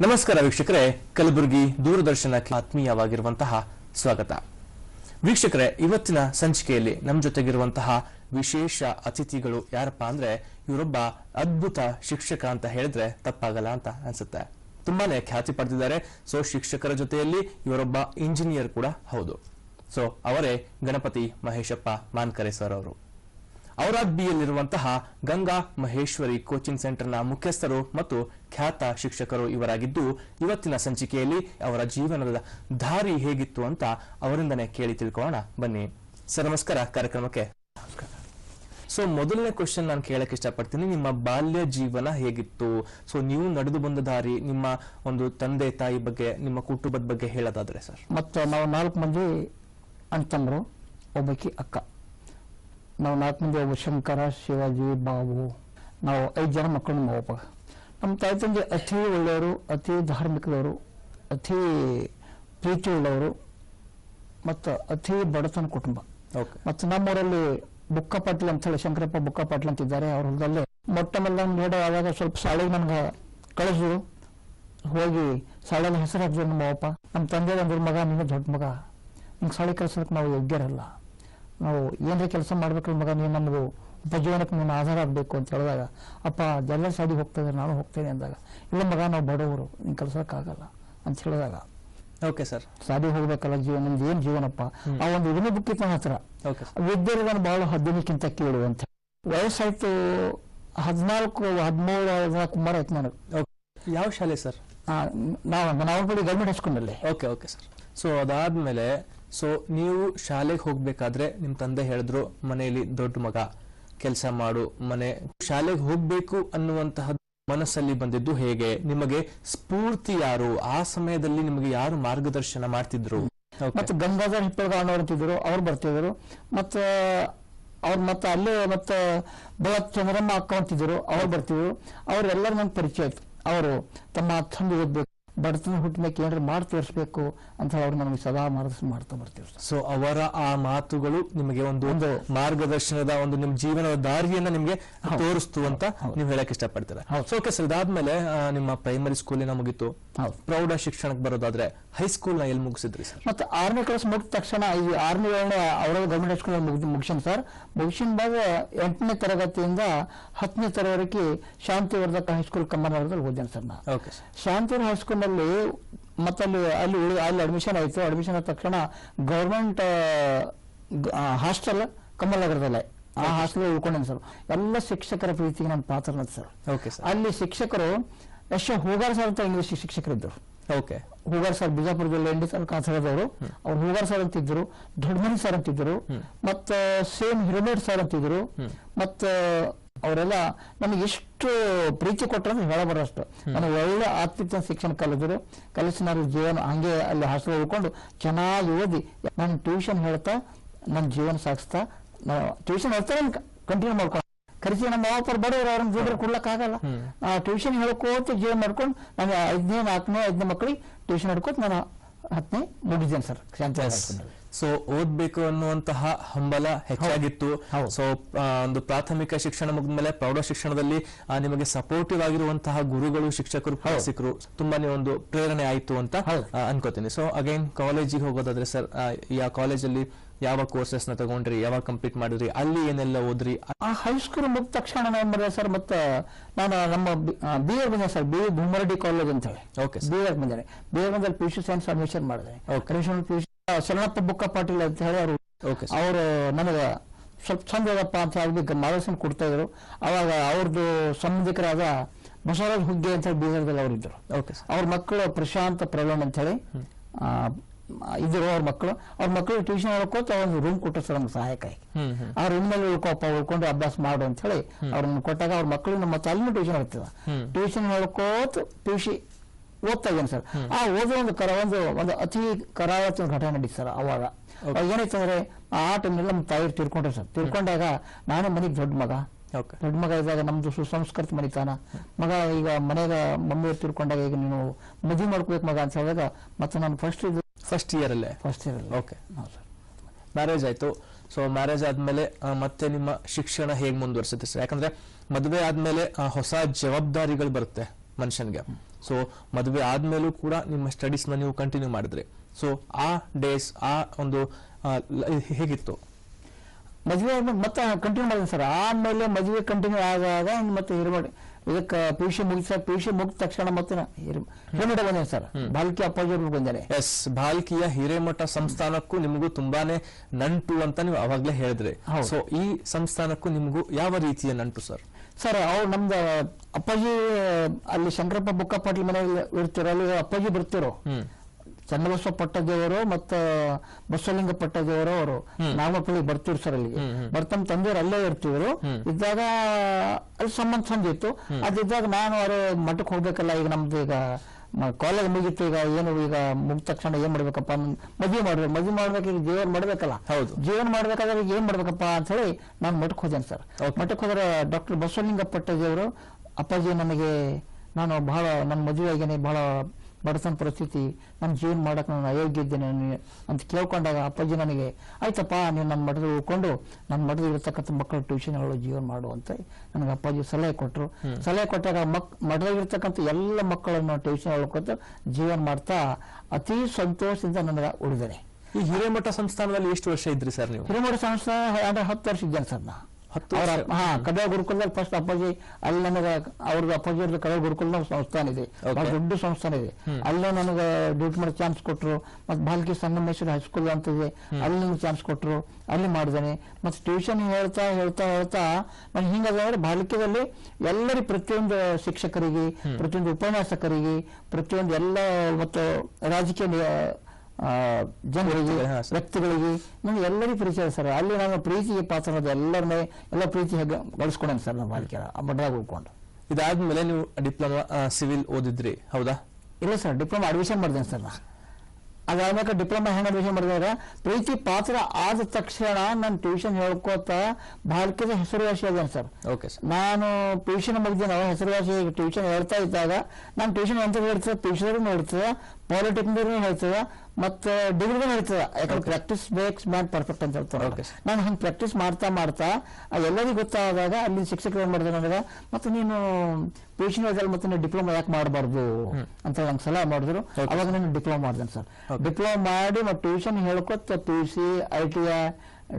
ನಮಸ್ಕಾರ ವೀಕ್ಷಕರೇ, ಕಲಬುರಗಿ ದೂರದರ್ಶನಕ್ಕೆ ಆತ್ಮೀಯವಾಗಿರುವಂತಹ ಸ್ವಾಗತ. ವೀಕ್ಷಕರೇ, ಇವತ್ತಿನ ಸಂಚಿಕೆಯಲ್ಲಿ ನಮ್ಮ ಜೊತೆಗಿರುವಂತಹ ವಿಶೇಷ ಅತಿಥಿಗಳು ಯಾರಪ್ಪ ಅಂದ್ರೆ, ಇವರೊಬ್ಬ ಅದ್ಭುತ ಶಿಕ್ಷಕ ಅಂತ ಹೇಳಿದ್ರೆ ತಪ್ಪಾಗಲ್ಲ ಅಂತ ಅನ್ಸುತ್ತೆ. ತುಂಬಾನೇ ಖ್ಯಾತಿ ಪಡೆದಿದ್ದಾರೆ. ಸೊ ಶಿಕ್ಷಕರ ಜೊತೆಯಲ್ಲಿ ಇವರೊಬ್ಬ ಇಂಜಿನಿಯರ್ ಕೂಡ ಹೌದು. ಸೊ ಅವರೇ ಗಣಪತಿ ಮಹೇಶಪ್ಪ ಮಾನ್ಕರೆ ಸರ್ ಅವರು. ಔರಾದ್ಬಿಯಲ್ಲಿರುವಂತಹ ಗಂಗಾ ಮಹೇಶ್ವರಿ ಕೋಚಿಂಗ್ ಸೆಂಟರ್ನ ಮುಖ್ಯಸ್ಥರು ಮತ್ತು ಖ್ಯಾತ ಶಿಕ್ಷಕರು ಇವರಾಗಿದ್ದು ಇವತ್ತಿನ ಸಂಚಿಕೆಯಲ್ಲಿ ಅವರ ಜೀವನದ ದಾರಿ ಹೇಗಿತ್ತು ಅಂತ ಅವರಿಂದನೇ ಕೇಳಿ ತಿಳ್ಕೊಳ್ಳೋಣ. ಬನ್ನಿ. ಸರ್, ನಮಸ್ಕಾರ. ಕಾರ್ಯಕ್ರಮಕ್ಕೆ ಸೊ ಮೊದಲನೇ ಕ್ವಶನ್ ನಾನು ಕೇಳಕ್ ಇಷ್ಟಪಡ್ತೀನಿ. ನಿಮ್ಮ ಬಾಲ್ಯ ಜೀವನ ಹೇಗಿತ್ತು? ಸೊ ನೀವು ನಡೆದು ಬಂದ ದಾರಿ ನಿಮ್ಮ ಒಂದು ತಂದೆ, ತಾಯಿ ಬಗ್ಗೆ, ನಿಮ್ಮ ಕುಟುಂಬದ ಬಗ್ಗೆ ಹೇಳೋದಾದ್ರೆ ಸರ್. ಮತ್ತು ನಾವು ನಾಲ್ಕು ಮಂದಿ ಅಂತಂದ್ರು ಒಬ್ಬಕಿ ಅಕ್ಕ. ನಾವು ನಾಲ್ಕು ಮಂದಿ ಒಬ್ಬ ಶಂಕರ, ಶಿವಾಜಿ, ಬಾಬು. ನಾವು ಐದು ಜನ ಮಕ್ಕಳು, ನಮ್ಮ ಒಬ್ಬ ನಮ್ಮ ತಾಯಿ ತಂದೆ ಅತಿ ಒಳ್ಳೆಯವರು ಅತಿ ಧಾರ್ಮಿಕದವರು ಅತಿ ಪ್ರೀತಿ ಉಳ್ಳವರು ಮತ್ತು ಅತಿ ಬಡತನ ಕುಟುಂಬ. ಓಕೆ ಮತ್ತು ನಮ್ಮೂರಲ್ಲಿ ಬುಕ್ಕ ಪಾಟೀಲ್ ಅಂತ ಹೇಳಿ ಶಂಕರಪ್ಪ ಬುಕ್ಕ ಪಾಟೀಲ್ ಅಂತಿದ್ದಾರೆ ಅವ್ರ ಹೊಲದಲ್ಲೇ. ಮೊಟ್ಟ ಮೊದಲ ನೇಡ ಆದಾಗ ಸ್ವಲ್ಪ ಶಾಲೆಗೆ ನನ್ಗೆ ಕಳಿಸಿದ್ರು ಹೋಗಿ ಶಾಲೆಯಲ್ಲಿ ಹೆಸರು ಹಾಕಿದ್ರು ನಮ್ಮ ಅಪ್ಪ ನಮ್ಮ ತಂದೆ ಅಂದ್ರ ಮಗ ನೀನು ದೊಡ್ಡ ಮಗ. ನಿಮ್ಗೆ ಶಾಲೆ ಕಳ್ಸೋದಕ್ಕೆ ನಾವು ಯೋಗ್ಯರಲ್ಲ. ನಾವು ಏನೇ ಕೆಲಸ ಮಾಡ್ಬೇಕು ಮಗ ನೀನು ನಮಗೂ ಉಪಜೀವನಕ್ಕೆ ನೀನು ಆಧಾರ ಆಗಬೇಕು ಅಂತ ಹೇಳಿದಾಗ ಅಪ್ಪ ಜಲ್ಲ ಸಾಡಿ ಹೋಗ್ತಾ ಇದ್ರೆ ನಾನು ಹೋಗ್ತೇನೆ ಅಂದಾಗ ಇಲ್ಲ ಮಗ ನಾವು ಬಡವರು ನೀನು ಕಲ್ಸೋಕ್ಕಾಗಲ್ಲ ಅಂತ ಹೇಳಿದಾಗ ಓಕೆ ಸರ್. ಸಾಧಿ ಹೋಗ್ಬೇಕಲ್ಲ ಜೀವನ ನಿಮ್ದು ಏನು ಜೀವನಪ್ಪ? ಆ ಒಂದು ಇದನ್ನು ಬುಕ್ಕಿತ್ತು ನನ್ನ ಹತ್ರ ಓಕೆ ನಾನು ಬಹಳ ಹದಿನಕ್ಕಿಂತ ಕೇಳು ಅಂತ ವಯಸ್ಸಾಯ್ತು ಹದಿನಾಲ್ಕು ಹದಿಮೂರು ಹದಿನಾಲ್ಕು ಕುಮಾರ ಆಯ್ತು ನನಗೆ. ಯಾವ ಶಾಲೆ ಸರ್? ನಾವು ನಾವು ಬಳಿ ಗೌರ್ಮೆಂಟ್ ಹಚ್ಕೊಂಡಲ್ಲೇ ಓಕೆ ಓಕೆ ಸರ್. ಸೊ ಅದಾದ್ಮೇಲೆ ಸೊ ನೀವು ಶಾಲೆಗೆ ಹೋಗ್ಬೇಕಾದ್ರೆ ನಿಮ್ ತಂದೆ ಹೇಳಿದ್ರು ಮನೆಯಲ್ಲಿ ದೊಡ್ಡ ಮಗ ಕೆಲಸ ಮಾಡು, ಮನೆ, ಶಾಲೆಗೆ ಹೋಗ್ಬೇಕು ಅನ್ನುವಂತಹ ಮನಸ್ಸಲ್ಲಿ ಬಂದಿದ್ದು ಹೇಗೆ? ನಿಮಗೆ ಸ್ಫೂರ್ತಿ ಯಾರು? ಆ ಸಮಯದಲ್ಲಿ ನಿಮಗೆ ಯಾರು ಮಾರ್ಗದರ್ಶನ ಮಾಡ್ತಿದ್ರು? ಮತ್ತೆ ಗಂಗಾಧರ್ ಹಿಪ್ಪಳಗಾಣವ್ರು ಅವ್ರು ಬರ್ತಿದ್ರು. ಮತ್ತ ಅವ್ರು ಮತ್ತೆ ಅಲ್ಲೇ ಮತ್ತೆ ಬೆಳತ್ ಚಂದ್ರಮ್ಮ ಅಕ್ಕ ಅಂತಿದ್ರು, ಅವ್ರು ಬರ್ತಿದ್ರು. ಅವ್ರೆಲ್ಲರೂ ನಂಗೆ ಪರಿಚಯ ಆಯ್ತು. ಅವರು ತಮ್ಮ ತಂದೆ ಓದ್ಬೇಕು ಬಡತನ ಹುಟ್ಟಿನಕ್ಕೆ ಏನಾದ್ರು ಮಾಡಿ ತೋರಿಸ್ಬೇಕು ಅಂತ ಅವ್ರು ನಮಗೆ ಸದಾ ಮಾರ್ಗದರ್ಶನ ಮಾಡ್ತಾ ಬರ್ತೀವಿ ಸರ್. ಸೊ ಅವರ ಆ ಮಾತುಗಳು ನಿಮಗೆ ಒಂದು ಒಂದು ಮಾರ್ಗದರ್ಶನದ ಒಂದು ನಿಮ್ ಜೀವನದ ದಾರಿಯನ್ನ ನಿಮಗೆ ತೋರಿಸ್ತು ಅಂತ ನೀವು ಹೇಳಕ್ ಇಷ್ಟಪಡ್ತೀರಾ. ಸೊ ಓಕೆ ಸರ್ ಇದಾದ್ಮೇಲೆ ನಿಮ್ಮ ಪ್ರೈಮರಿ ಸ್ಕೂಲಿನ ನಮಗಿತ್ತು ಹೌದು ಪ್ರೌಢ ಶಿಕ್ಷಣಕ್ಕೆ ಬರೋದಾದ್ರೆ ಹೈಸ್ಕೂಲ್ನ ಎಲ್ಲಿ ಮುಗಿಸಿದ್ರಿ ಸರ್? ಮತ್ತೆ ಆರನೇ ಕ್ಲಾಸ್ ಮುಗಿದ ತಕ್ಷಣ ಈ ಆರನೇ ಏಳನೇ ಅವರ ಗೌರ್ಮೆಂಟ್ ಹೈಸ್ಕೂಲ್ ಮುಗಿದು ಮುಗಿಸಿನ ಸರ್. ಮುಗಿಸಿನ ಬಾಗ ಎಂಟನೇ ತರಗತಿಯಿಂದ ಹತ್ತನೇ ತರಗತಿ ಶಾಂತಿವರ್ಧಕ ಹೈಸ್ಕೂಲ್ ಕಮ್ಮನಗರದಲ್ಲಿ ಓದಿದ್ದೇನೆ ಸರ್ ನಾ ಓಕೆ ಸರ್ ಶಾಂತಿವರ್ಧ ಹೈಸ್ಕೂಲ್ನಲ್ಲಿ ಮತ್ತಲ್ಲಿ ಅಲ್ಲಿ ಉಳಿ ಅಲ್ಲಿ ಅಡ್ಮಿಷನ್ ಆಯಿತು. ಅಡ್ಮಿಷನ್ ಆದ ತಕ್ಷಣ ಗೌರ್ಮೆಂಟ್ ಹಾಸ್ಟೆಲ್ ಕಮ್ಮನಗರದಲ್ಲೇ. ಆ ಹಾಸ್ಟೆಲ್ ಉಳ್ಕೊಂಡೇನೆ ಸರ್. ಎಲ್ಲ ಶಿಕ್ಷಕರ ಪ್ರೀತಿಗೆ ನನ್ನ ಓಕೆ ಸರ್. ಅಲ್ಲಿ ಶಿಕ್ಷಕರು ಯಶ ಹೂಗಾರ್ ಸರ್ ಅಂತ ಇಂಗ್ಲಿಷ್ ಶಿಕ್ಷಕರಿದ್ದರು. ಓಕೆ ಹೂಗಾರ್ ಸರ್ ಬಿಜಾಪುರ ಜಿಲ್ಲೆ ಎಂಡಿ ಸರ್ ಕಾಸರದವರು ಅವ್ರು ಹೂಗಾರ್ ಸರ್ ಅಂತಿದ್ರು ದೊಡ್ಡಮನಿ ಸರ್ ಅಂತಿದ್ರು ಮತ್ತ ಸೇಮ್ ಹಿರಮೇಡ್ ಸರ್ ಅಂತಿದ್ರು. ಮತ್ತ ಅವರೆಲ್ಲ ನನಗೆ ಎಷ್ಟು ಪ್ರೀತಿ ಕೊಟ್ಟರೆ ಹೇಳಬಾರಷ್ಟು ನನಗೆ ಒಳ್ಳೆ ಆತ್ಮಿಕ ಶಿಕ್ಷಣ ಕಲಿದ್ರು ಕಲಿಸಿ ನಾನು ಜೀವನ ಹಂಗೆ ಅಲ್ಲಿ ಹಾಸ್ಟೆಲ್ ಉಳ್ಕೊಂಡು ಚೆನ್ನಾಗಿ ಓದಿ ನಾನು ಟ್ಯೂಷನ್ ಹೇಳ್ತಾ ನನ್ನ ಜೀವನ ಸಾಗಿಸ್ತಾ ಟ್ಯೂಷನ್ ಹೇಳ್ತಾ ಕಂಟಿನ್ಯೂ ಮಾಡ್ಕೊಂಡು ಕರಿಸಿ ನಮ್ಮ ಅಪ್ಪರು ಬಡವರು ಅವ್ರನ್ನ ದುಡ್ಡು ಕೊಡ್ಲಕ್ಕಾಗಲ್ಲ ಆ ಟ್ಯೂಷನ್ ಹೇಳ್ಕೋತ ಜೀವನ ಮಾಡ್ಕೊಂಡು ನಾನು ಐದನೇ ನಾಲ್ಕನೇ ಐದನೇ ಮಕ್ಕಳಿಗೆ ಟ್ಯೂಷನ್ ಹಿಡ್ಕೋತ ನಾನು ಹತ್ತನೇ ಮುಗಿದ್ದೇನೆ ಸರ್. ಸೊ ಓದ್ಬೇಕು ಅನ್ನುವಂತಹ ಹಂಬಲ ಹೆಚ್ಚಾಗಿತ್ತು. ಸೊ ಒಂದು ಪ್ರಾಥಮಿಕ ಶಿಕ್ಷಣ ಮುಗಿದ್ಮೇಲೆ ಪ್ರೌಢ ಶಿಕ್ಷಣದಲ್ಲಿ ನಿಮಗೆ ಸಪೋರ್ಟಿವ್ ಆಗಿರುವಂತಹ ಗುರುಗಳು ಶಿಕ್ಷಕರು ಸಿಕ್ಕರು ತುಂಬಾನೇ ಒಂದು ಪ್ರೇರಣೆ ಆಯಿತು ಅಂತ ಅನ್ಕೋತೀನಿ. ಸೊ ಅಗೈನ್ ಕಾಲೇಜಿಗೆ ಹೋಗೋದಾದ್ರೆ ಸರ್ ಯಾವ ಕಾಲೇಜಲ್ಲಿ ಯಾವ ಕೋರ್ಸಸ್ನ ತಗೊಂಡ್ರಿ ಯಾವಾಗ ಕಂಪ್ಲೀಟ್ ಮಾಡಿದ್ರಿ ಅಲ್ಲಿ ಏನೆಲ್ಲ ಓದ್ರಿ? ಆ ಹೈಸ್ಕೂಲ್ ಮುಗಿದ ತಕ್ಷಣ ನಾನು ಸರ್ ಮತ್ತೆ ನಾನು ನಮ್ಮ ಬಿ ಎ ಬಂದೆ ಸರ್ ಬಿ ಬೊಮ್ಮರಡಿ ಕಾಲೇಜ್ ಅಂತ ಹೇಳಿ. ಓಕೆ ಬಿ ಎ ಬಂದೇನೆ. ಬಿ ಎ ಬಂದಲ್ಲಿ P U C science admission ಮಾಡಿದೆ ಪಿ ಯು ಶರಣಪ್ಪ ಬುಕ್ಕ ಪಾಟೀಲ್ ಅಂತ ಹೇಳಿ ಅವರು. ಅವರು ನನಗೆ ಸ್ವಲ್ಪ ಚಂದ ಅದಪ್ಪ ಅಂತ ಹೇಳಿ ಮಾರ್ಗದರ್ಶನ ಕೊಡ್ತಾ ಇದ್ರು. ಅವಾಗ ಅವ್ರದ್ದು ಸಂಬಂಧಿಕರಾದ ಬಸವರಾಜ್ ಹುಗ್ಗೆ ಅಂತ ಹೇಳಿ ಬೀದರ್ದಲ್ಲಿ ಅವರು ಇದ್ರು ಓಕೆ ಸರ್ ಅವ್ರ ಮಕ್ಕಳು ಪ್ರಶಾಂತ್ ಪ್ರವೀಣ್ ಅಂತ ಹೇಳಿ. ಇದ್ರು ಅವ್ರ ಮಕ್ಕಳು ಅವ್ರ ಮಕ್ಕಳು ಟ್ಯೂಷನ್ ಹೇಳ್ಕೋತ ಒಂದು ರೂಮ್ ಕೊಟ್ಟರು ಸರ್ ನಮ್ಗೆ ಸಹಾಯಕ ಆ ರೂಮ್ನಲ್ಲಿ ಉಳ್ಕೋಪ ಉಳ್ಕೊಂಡು ಅಭ್ಯಾಸ ಮಾಡು ಅಂತ ಹೇಳಿ ಅವ್ರನ್ನ ಕೊಟ್ಟಾಗ ಅವ್ರ ಮಕ್ಕಳು ನಮ್ಮ ಮತ್ತೆ ಟ್ಯೂಷನ್ ಹೋಗ್ತದ ಟ್ಯೂಷನ್ ಹೇಳ್ಕೋತ ಟ್ಯೂಷಿ ಓದ್ತಾ ಇದ್ದೇನೆ ಸರ್. ಆ ಓದೋ ಒಂದು ಕರ ಒಂದು ಒಂದು ಅತಿ ಕರಾವತಿ ಘಟನೆ ನಡೀತು ಸರ್ ಅವಾಗ. ಏನಾಯ್ತು ಅಂದ್ರೆ ಆ ಟೈಮ್ನಲ್ಲಿ ನಮ್ಮ ತಾಯಿ ತಿರ್ಕೊಂಡ್ರೆ ಸರ್. ತಿರ್ಕೊಂಡಾಗ ನಾನೇ ಮನೆಗೆ ದೊಡ್ಡ ಮಗ. ದೊಡ್ಡ ಮಗ ಇದ್ದಾಗ ನಮ್ದು ಸುಸಂಸ್ಕೃತ ಮನಿತಾನ ಮಗ ಈಗ ಮನೆಗ ಮಮ್ಮಿ ತಿರ್ಕೊಂಡಾಗ ಈಗ ನೀನು ಮದುವೆ ಮಾಡ್ಕೋಬೇಕು ಮಗ ಅಂತ ಹೇಳಿದಾಗ ಮತ್ತೆ ನಾನು ಫಸ್ಟ್ ಇದು ಫಸ್ಟ್ ಇಯರ್ ಅಲ್ಲೇ? First year okay sir. Marriage ಆಯ್ತು. ಸೊ ಮ್ಯಾರೇಜ್ ಆದ್ಮೇಲೆ ಮತ್ತೆ ನಿಮ್ಮ ಶಿಕ್ಷಣ ಹೇಗೆ ಮುಂದುವರಿಸುತ್ತೆ ಸರ್? ಯಾಕಂದ್ರೆ ಮದುವೆ ಆದ್ಮೇಲೆ ಹೊಸ ಜವಾಬ್ದಾರಿಗಳು ಬರುತ್ತೆ ಮನುಷ್ಯನ್ಗೆ. ಸೊ ಮದುವೆ ಆದ್ಮೇಲೂ ಕೂಡ ನಿಮ್ಮ ಸ್ಟಡೀಸ್ನ ನೀವು ಕಂಟಿನ್ಯೂ ಮಾಡಿದ್ರಿ. ಸೊ ಆ ಡೇಸ್ ಆ ಒಂದು ಹೇಗಿತ್ತು? ಮದುವೆ ಆದ್ಮೇಲೆ ಮತ್ತೆ ಕಂಟಿನ್ಯೂ ಮಾಡಿದೆ ಸರ್. ಆಮೇಲೆ ಮದುವೆ ಕಂಟಿನ್ಯೂ ಆದಾಗ ಮತ್ತೆ ಹಿರಿಮಡಿ ಇದಕ್ಕೆ ಪಿ ಯು ಸಿ ಮುಗಿಸ ಪಿ ಯು ಸಿ ಮುಗಿದ ತಕ್ಷಣ ಮತ್ತೆ ಹಿರೇಮಠ ಬಂದಿದೆ ಬಂದೇನೆ ಸರ್ ಬಾಲ್ಕಿ ಅಪ್ಪಾಜಿ ಅವ್ರಿಗೆ ಬಂದೇನೆ ಎಸ್ ಬಾಲ್ಕಿಯ ಹಿರೇಮಠ ಸಂಸ್ಥಾನಕ್ಕೂ ನಿಮಗೂ ತುಂಬಾನೇ ನಂಟು ಅಂತ ನೀವು ಅವಾಗಲೇ ಹೇಳಿದ್ರೆ. ಸೊ ಈ ಸಂಸ್ಥಾನಕ್ಕೂ ನಿಮಗೂ ಯಾವ ರೀತಿಯ ನಂಟು ಸರ್? ಸರ್ ಅವ್ರು ನಮ್ದು ಅಪ್ಪಾಜಿ ಅಲ್ಲಿ ಶಂಕರಪ್ಪ ಬುಕ್ಕ ಪಾಟೀಲ್ ಮನೆಯಲ್ಲಿ ಇರ್ತಿರೋ ಅಲ್ಲಿ ಅಪ್ಪಾಜಿ ಬರ್ತಿರೋ. ಚನ್ನಬಸವ ಪಟ್ಟದೇವರು ಮತ್ತು ಬಸವಲಿಂಗ ಪಟ್ಟದೇವರು ಅವರು ನಾಗಪಳ್ಳಿ ಬರ್ತಿರು ಸರ್ ಅಲ್ಲಿಗೆ. ಬರ್ತಮ್ಮ. ತಂದೆಯವರು ಅಲ್ಲೇ ಇರ್ತಿದ್ರು. ಇದ್ದಾಗ ಅಲ್ಲಿ ಸಂಬಂಧ ಸಂದಿತ್ತು. ಅದಿದ್ದಾಗ ನಾನು ಅವರು ಮಠಕ್ಕೆ ಹೋಗ್ಬೇಕಲ್ಲ ಈಗ ನಮ್ದು ಈಗ ಕಾಲೇಜ್ ಮುಗಿತು ಈಗ ಏನು ಈಗ ಮುಗಿದ ತಕ್ಷಣ ಏನ್ ಮಾಡ್ಬೇಕಪ್ಪ? ಮದುವೆ ಮಾಡ್ಬೇಕು. ಮದುವೆ ಮಾಡ್ಬೇಕು ಈಗ ಜೀವನ ಮಾಡ್ಬೇಕಲ್ಲ. ಹೌದು. ಜೀವನ ಮಾಡ್ಬೇಕಾದ್ರೆ ಈಗ ಏನ್ ಮಾಡ್ಬೇಕಪ್ಪ ಅಂತ ಹೇಳಿ ನಾನು ಮಠಕ್ ಹೋದೇನೆ ಸರ್. ಮಠಕ್ ಮಠಕ್ಕೆ ಹೋದ್ರೆ ಡಾಕ್ಟರ್ ಬಸವಲಿಂಗ ಪಟ್ಟದೇವರು ಅಪ್ಪಾಜಿ ನನಗೆ ನಾನು ಬಹಳ ನನ್ನ ಮದುವೆ ಆಗೇನೆ ಬಹಳ ಬಡತನ ಪರಿಸ್ಥಿತಿ ನನ್ನ ಜೀವನ ಮಾಡಕ್ಕೆ ನಾನು ಅಯೋಗ್ಯ ಇದ್ದೇನೆ ಅಂತ ಕೇಳ್ಕೊಂಡಾಗ ಅಪ್ಪಾಜಿ ನನಗೆ ಆಯ್ತಪ್ಪ ನೀನು ನಮ್ಮ ಮಠದಲ್ಲಿ ಉಳ್ಕೊಂಡು ನಮ್ಮ ಮಠದಲ್ಲಿ ಇರ್ತಕ್ಕಂಥ ಮಕ್ಕಳ ಟ್ಯೂಷನ್ ಹೇಳೋ ಜೀವನ ಮಾಡು ಅಂತ ನನಗೆ ಅಪ್ಪಾಜಿ ಸಲಹೆ ಕೊಟ್ಟರು ಸಲಹೆ ಕೊಟ್ಟಾಗ ಮಕ್ ಮಠದಲ್ಲಿರ್ತಕ್ಕಂಥ ಎಲ್ಲ ಮಕ್ಕಳನ್ನು ಟ್ಯೂಷನ್ ಹೇಳ್ಕೊತ ಜೀವನ ಮಾಡ್ತಾ ಅತಿ ಸಂತೋಷದಿಂದ ನನಗೆ ಉಳಿದರೆ ಈ ಹಿರೇಮಠ ಸಂಸ್ಥಾನದಲ್ಲಿ ಎಷ್ಟು ವರ್ಷ ಇದ್ರಿ ಸರ್ ನೀವು? ಹಿರೇಮಠ ಸಂಸ್ಥಾನ ಅಂದ್ರೆ ಹತ್ತು ವರ್ಷ ಇದ್ದೇನೆ ಸರ್ ನಾ. ಹತ್ತು ಕಡಲ ಗುರುಕುಲದಲ್ಲಿ ಫಸ್ಟ್ ಅಪ್ಪಾಜಿ ಅಲ್ಲಿ ನನಗೆ ಅವ್ರದ್ದು ಅಪ್ಪಾಜಿ ಅವ್ರದ್ದು ಕಡೆ ಗುರುಕುಲ ಸಂಸ್ಥಾನ ಇದೆ. ದೊಡ್ಡ ಸಂಸ್ಥಾನ ಇದೆ. ಅಲ್ಲೇ ನನಗೆ ಡ್ಯೂಟಿ ಮಾಡೋ ಚಾನ್ಸ್ ಕೊಟ್ಟರು ಮತ್ತೆ ಬಾಲ್ಕಿ ಸಂಗಮೇಶ್ವರ ಹೈಸ್ಕೂಲ್ ಅಂತ ಇದೆ. ಅಲ್ಲಿ ನನಗೆ ಚಾನ್ಸ್ ಕೊಟ್ಟರು ಅಲ್ಲಿ ಮಾಡಿದ್ದೇನೆ. ಮತ್ತೆ ಟ್ಯೂಷನ್ ಹೇಳ್ತಾ ಹೇಳ್ತಾ ಹೇಳ್ತಾ ನಾನು ಹಿಂಗಾದ್ರೆ ಬಾಲ್ಕಿದಲ್ಲಿ ಎಲ್ಲರಿ ಪ್ರತಿಯೊಂದು ಶಿಕ್ಷಕರಿಗೆ ಪ್ರತಿಯೊಂದು ಉಪನ್ಯಾಸಕರಿಗೆ ಪ್ರತಿಯೊಂದು ಎಲ್ಲ ಮತ್ತು ರಾಜಕೀಯ ಜನರಿಗೆ ವ್ಯಕ್ತಿಗಳಿಗೆ ನಮ್ಗೆ ಎಲ್ಲರಿಗೂ ಪರಿಚಯ ಸರ್. ಅಲ್ಲಿ ನಾನು ಪ್ರೀತಿಗೆ ಪಾತ್ರವಾದ ಎಲ್ಲರನ್ನೇ ಎಲ್ಲ ಪ್ರೀತಿ ಹೆಗ್ಗ ಬಳಸ್ಕೊಡೋಣ ಸರ್ ನಮ್ಮ ಬಾಲಿಕೆ ಆ ಬಡ್ಡಾಗ ಉಳ್ಕೊಂಡು. ಇದಾದ್ಮೇಲೆ ನೀವು ಡಿಪ್ಲೊಮಾ ಸಿವಿಲ್ ಓದಿದ್ರಿ ಹೌದಾ? ಇಲ್ಲ ಸರ್ ಡಿಪ್ಲೊಮಾ ಅಡ್ಮಿಷನ್ ಮಾಡಿದೆ ಸರ್ ಅದಾದ್ಮೇಲೆ ಡಿಪ್ಲೊಮಾ ಹೆಂಗ್ ಅಡ್ಮಿಷನ್ ಮಾಡಿದಾಗ ಪ್ರೀತಿ ಪಾತ್ರ ಆದ ತಕ್ಷಣ ನಾನು ಟ್ಯೂಷನ್ ಹೇಳ್ಕೋತ ಬಾಲ್ಕಿದ ಹೆಸರುವಾಸಿ ಆದೇನೆ ಸರ್. Okay sir. ನಾನು ಟ್ಯೂಷನ್ ಮುಗ್ದಿನ ಹೆಸರುವಾಸಿ ಟ್ಯೂಷನ್ ಹೇಳ್ತಾ ಇದ್ದಾಗ ನಾನು ಟ್ಯೂಷನ್ ಅಂತ ಹೇಳ್ತದೆ? ಟ್ಯೂಷನ್ ಹೇಳ್ತದೆ ಪಾಲಿಟೆಕ್ನಿಕ್ ಹೇಳ್ತದೆ ಮತ್ತೆ ಡಿಗ್ರಿಗೂ ನಡೀತದ. ಯಾಕಂದ್ರೆ ಪ್ರಾಕ್ಟೀಸ್ ಬೇಕ್ಸ್ ಮ್ಯಾನ್ ಪರ್ಫೆಕ್ಟ್ ಅಂತ ಹೇಳ್ತಾರೆ. ನಾನು ಹಿಂಗೆ ಪ್ರಾಕ್ಟೀಸ್ ಮಾಡ್ತಾ ಮಾಡ್ತಾ ಎಲ್ಲರಿಗೂ ಗೊತ್ತಾದಾಗ ಅಲ್ಲಿ ಶಿಕ್ಷಕರು ಏನು ಮಾಡಿದ್ರು ನನಗೆ ಮತ್ತೆ ನೀನು ಟ್ಯೂಷನ್ ಓದಲ್ಲ ಮತ್ತೆ ನೀನು ಡಿಪ್ಲೊಮಾ ಯಾಕೆ ಮಾಡಬಾರ್ದು? ಅಂತ ನಂಗೆ ಸಲಹೆ ಮಾಡಿದ್ರು. ಅವಾಗ ನಾನು ಡಿಪ್ಲೊಮಾ ಮಾಡಿದೆ ಸರ್. ಡಿಪ್ಲೊಮಾ ಮಾಡಿ ಮತ್ತೆ tuition ಹೇಳ್ಕೊತ P U C I T I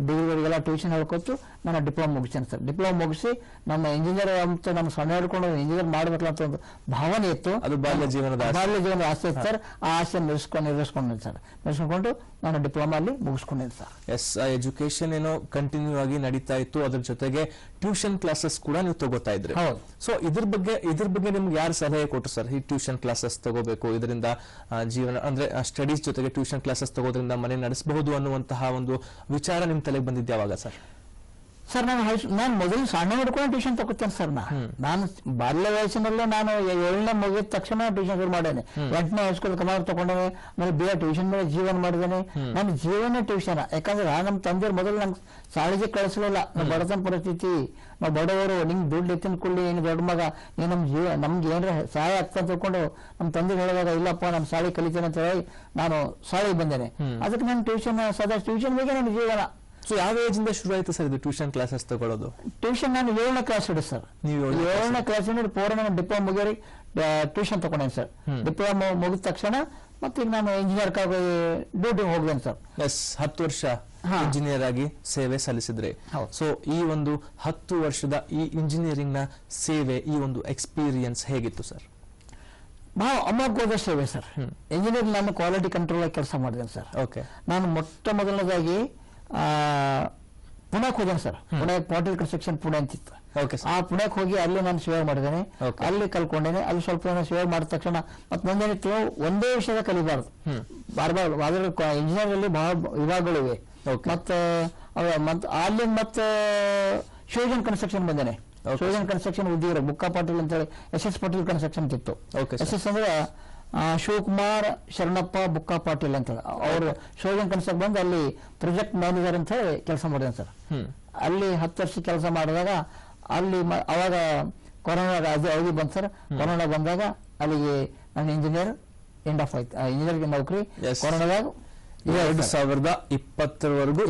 ಡಿಗ್ರಿಗಳಿಗೆಲ್ಲ tuition ಹೇಳ್ಕೊತು ನಾನು ಡಿಪ್ಲೊಮಾ ಮುಗಿಸ್ತೇನೆ ಸರ್ ಡಿಪ್ಲೊಮಾ ಮುಗಿಸಿ ನಮ್ಮ ಇಂಜಿನಿಯರ್ ಅಂತ ನಮ್ಮ ಸಣ್ಣ ಹಿಡ್ಕೊಂಡು ಇಂಜಿನಿಯರ್ ಮಾಡ್ಬೇಕಲ್ಲ ಅಂತ ಒಂದು ಭಾವನೆ ಇತ್ತು. ಅದು ಬಾಲ್ಯ ಜೀವನದ. ಬಾಲ್ಯ ಜೀವನದ ಆಸೆ ಇತ್ತು ಸರ್. ಆ ಆಸೆ ನಿರ್ಸ್ಕೊಂಡು ನಿರ್ವಹಿಸ್ಕೊಂಡೆ ಸರ್. ನಿರ್ಸ್ಕೊಂಡು ನಾನು ಡಿಪ್ಲೊಮಾ ಅಲ್ಲಿ ಮುಗಿಸ್ಕೊಂಡಿದ್ದೆ ಸರ್. ಎಸ್ ಎಜುಕೇಶನ್ ಏನೋ ಕಂಟಿನ್ಯೂ ಆಗಿ ನಡೀತಾ ಇತ್ತು. ಅದ್ರ ಜೊತೆಗೆ ಟ್ಯೂಷನ್ ಕ್ಲಾಸಸ್ ಕೂಡ ನೀವು ತಗೋತಾ ಇದ್ರಿ. ಹೌದು. ಸೊ ಇದ್ರ ಬಗ್ಗೆ ಇದ್ರ ಬಗ್ಗೆ ನಿಮ್ಗೆ ಯಾರು ಸಲಹೆ ಕೊಟ್ಟರು ಸರ್? ಈ ಟ್ಯೂಷನ್ ಕ್ಲಾಸಸ್ ತಗೋಬೇಕು ಇದರಿಂದ ಜೀವನ ಅಂದ್ರೆ ಸ್ಟಡೀಸ್ ಜೊತೆಗೆ ಟ್ಯೂಷನ್ ಕ್ಲಾಸಸ್ ತಗೋದ್ರಿಂದ ಮನೆ ನಡೆಸಬಹುದು ಅನ್ನುವಂತಹ ಒಂದು ವಿಚಾರ ನಿಮ್ಮ ತಲೆಗೆ ಬಂದಿದ್ದೆ ಯಾವಾಗ ಸರ್? ಸರ್ ನಾನು ಹೈ ನಾನು ಮೊದಲು ಸಣ್ಣ ಹಿಡ್ಕೊಂಡು ಟ್ಯೂಷನ್ ತಗೋತೇನೆ ಸರ್ ನಾ. ನಾನು ಬಾಲ್ಯ ವಯಸ್ಸಿನಲ್ಲೇ ನಾನು ಏಳನೇ ಮುಗಿದ ತಕ್ಷಣ ಟ್ಯೂಷನ್ ಶುರು ಮಾಡೇನೆ. ಎಂಟನೇ ಹೈಸ್ಕೂಲ್ ಕಮಾಂಡ್ ತಗೊಂಡೇನೆ ಆಮೇಲೆ ಬೇರೆ ಟ್ಯೂಷನ್ ಮೇಲೆ ಜೀವನ ಮಾಡಿದ್ದೇನೆ ನನ್ನ ಜೀವನ ಟ್ಯೂಷನ್ ಯಾಕಂದ್ರೆ ನಮ್ಮ ತಂದೆ ಮೊದಲು ನಂಗೆ ಶಾಲೆಗೆ ಕಳಿಸಲಿಲ್ಲ. ನಮ್ಮ ಬಡತನ ಪರಿಸ್ಥಿತಿ ನಾವು ಬಡವರು ನಿಂಗೆ ದುಡ್ಡು ಎತ್ತಿನ ಕೊಳ್ಳಿ ನೀನು ದೊಡ್ಡ ಮಗ ನೀನು ನಮ್ಮ ಜೀವ ನಮ್ಗೆ ಏನಾರ ಸಹಾಯ ಆಗ್ತಾ ತಿಳ್ಕೊಂಡು ನಮ್ಮ ತಂದೆ ಹೇಳಿದಾಗ ಇಲ್ಲಪ್ಪ ನಮ್ಮ ಸಾಲಿ ಕಲಿತೇನೆ ಅಂತ ಹೇಳಿ ನಾನು ಶಾಲೆಗೆ ಬಂದೇನೆ. ಅದಕ್ಕೆ ನಾನು ಟ್ಯೂಷನ್ ಸದಾ ಟ್ಯೂಷನ್ ಬಗ್ಗೆ ನನ್ನ ಜೀವನ. ಸೊ ಯಾವ ಏಜ್ ಇಂದ ಶುರು ಆಯ್ತು ಸರ್ ಇದು ಟ್ಯೂಷನ್ ಕ್ಲಾಸಸ್ ತಗೊಳ್ಳೋದು ಟ್ಯೂಷನ್ ನಾನು ಏಳನೇ ಕ್ಲಾಸ್ ಹಿಡಿದು ಸರ್. ನೀವು ಏಳನೇ ಕ್ಲಾಸ್ ಹಿಡಿದು ಪೂರ್ಣ ಡಿಪ್ಲೊಮಾ ಮುಗಿಯರಿ ಟ್ಯೂಷನ್ ತಗೊಂಡೇನೆ ಸರ್. ಡಿಪ್ಲೊಮಾ ಮುಗಿದ ತಕ್ಷಣ ಮತ್ತೆ ಈಗ ನಾನು ಇಂಜಿನಿಯರ್ ಡ್ಯೂಟಿ ಹೋಗ್ದೇನೆ ಸರ್. ಎಸ್ ಹತ್ತು ವರ್ಷ. ಇಂಜಿನಿಯರ್ ಆಗಿ ಸೇವೆ ಸಲ್ಲಿಸಿದ್ರೆ. ಸೊ ಈ ಒಂದು ಹತ್ತು ವರ್ಷದ ಈ ಇಂಜಿನಿಯರಿಂಗ್ನ ಸೇವೆ ಈ ಒಂದು ಎಕ್ಸ್ಪೀರಿಯನ್ಸ್ ಹೇಗಿತ್ತು ಸರ್? ಬಹಳ ಅಮೋಘವಾದ ಸೇವೆ ಸರ್. ಇಂಜಿನಿಯರ್ ನಾನು ಕ್ವಾಲಿಟಿ ಕಂಟ್ರೋಲ್ ಆಗಿ ಕೆಲಸ ಮಾಡಿದ್ದೇನೆ ಸರ್. ಓಕೆ ನಾನು ಮೊಟ್ಟ ಮೊದಲನೇದಾಗಿ ಪುಣೆಗೆ ಹೋದೇನೆ ಸರ್. ಪುಣೆ ಪಾಟೀಲ್ ಕನ್ಸ್ಟ್ರಕ್ಷನ್ ಪುಣೆ ಅಂತಿತ್ತು. ಆ ಪುಣೆಕ್ ಪುಣೆಗೆ ಹೋಗಿ ಅಲ್ಲಿ ನಾನು ಸೇವೆ ಮಾಡಿದ್ದೇನೆ. ಅಲ್ಲಿ ಕಲ್ಕೊಂಡೇನೆ ಅಲ್ಲಿ ಸ್ವಲ್ಪ ಏನೋ ಸೇವೆ ಮಾಡಿದ ತಕ್ಷಣ ಮತ್ತೆ ನಂದೇನಿತ್ತು ಒಂದೇ ವಿಷಯದ ಕಲಿಬಾರ್ದು. ಬಾರ್ಬಾರ್ದು ಬಾರ್ ಬಾರ್ ಅದ್ರ ಇಂಜಿನಿಯರ್ ಅಲ್ಲಿ ಬಹಳ ವಿಭಾಗಗಳಿವೆ. ಮತ್ತೆ ಅಲ್ಲಿ ಮತ್ತೆ ಶಿವಜನ್ ಕನ್ಸ್ಟ್ರಕ್ಷನ್ ಬಂದೇನೆ. ಶಿವಜನ್ ಕನ್ಸ್ಟ್ರಕ್ಷನ್ ಉದ್ಯೋಗ ಬುಕ್ಕ ಪಾಟೀಲ್ ಅಂತೇಳಿ ಎಸ್ ಎಸ್ ಪಾಟೀಲ್ ಕನ್ಸ್ಟ್ರಕ್ಷನ್ ಇತ್ತು. ಎಸ್ ಎಸ್ ಅಂದ್ರೆ ಶಿವಕುಮಾರ್ ಶರಣಪ್ಪ ಬುಕ್ಕಾ ಪಾಟೀಲ್ ಅಂತ. ಹೇಳಿ ಅವರು ಶಿವಜನ್ ಕನ್ಸಕ್ ಬಂದು ಅಲ್ಲಿ ಪ್ರಾಜೆಕ್ಟ್ ಮ್ಯಾನೇಜರ್ ಅಂತ ಹೇಳಿ ಕೆಲಸ ಮಾಡಿದೆ ಸರ್. ಅಲ್ಲಿ ಹತ್ತು ವರ್ಷ ಕೆಲಸ ಮಾಡಿದಾಗ ಅಲ್ಲಿ ಅವಾಗ ಕೊರೋನಾ ಅದು ಅವಧಿ ಬಂತು ಸರ್. ಕೊರೋನಾ ಬಂದಾಗ ಅಲ್ಲಿಗೆ ನನ್ನ ಇಂಜಿನಿಯರ್ ಎಂಡ್ ಆಫ್ ಆಯ್ತು. ಇಂಜಿನಿಯರ್ಗೆ ನೌಕರಿ. ಕೊರೋನಾದಾಗ ಎರಡು ಸಾವಿರದ ಇಪ್ಪತ್ತರವರೆಗೂ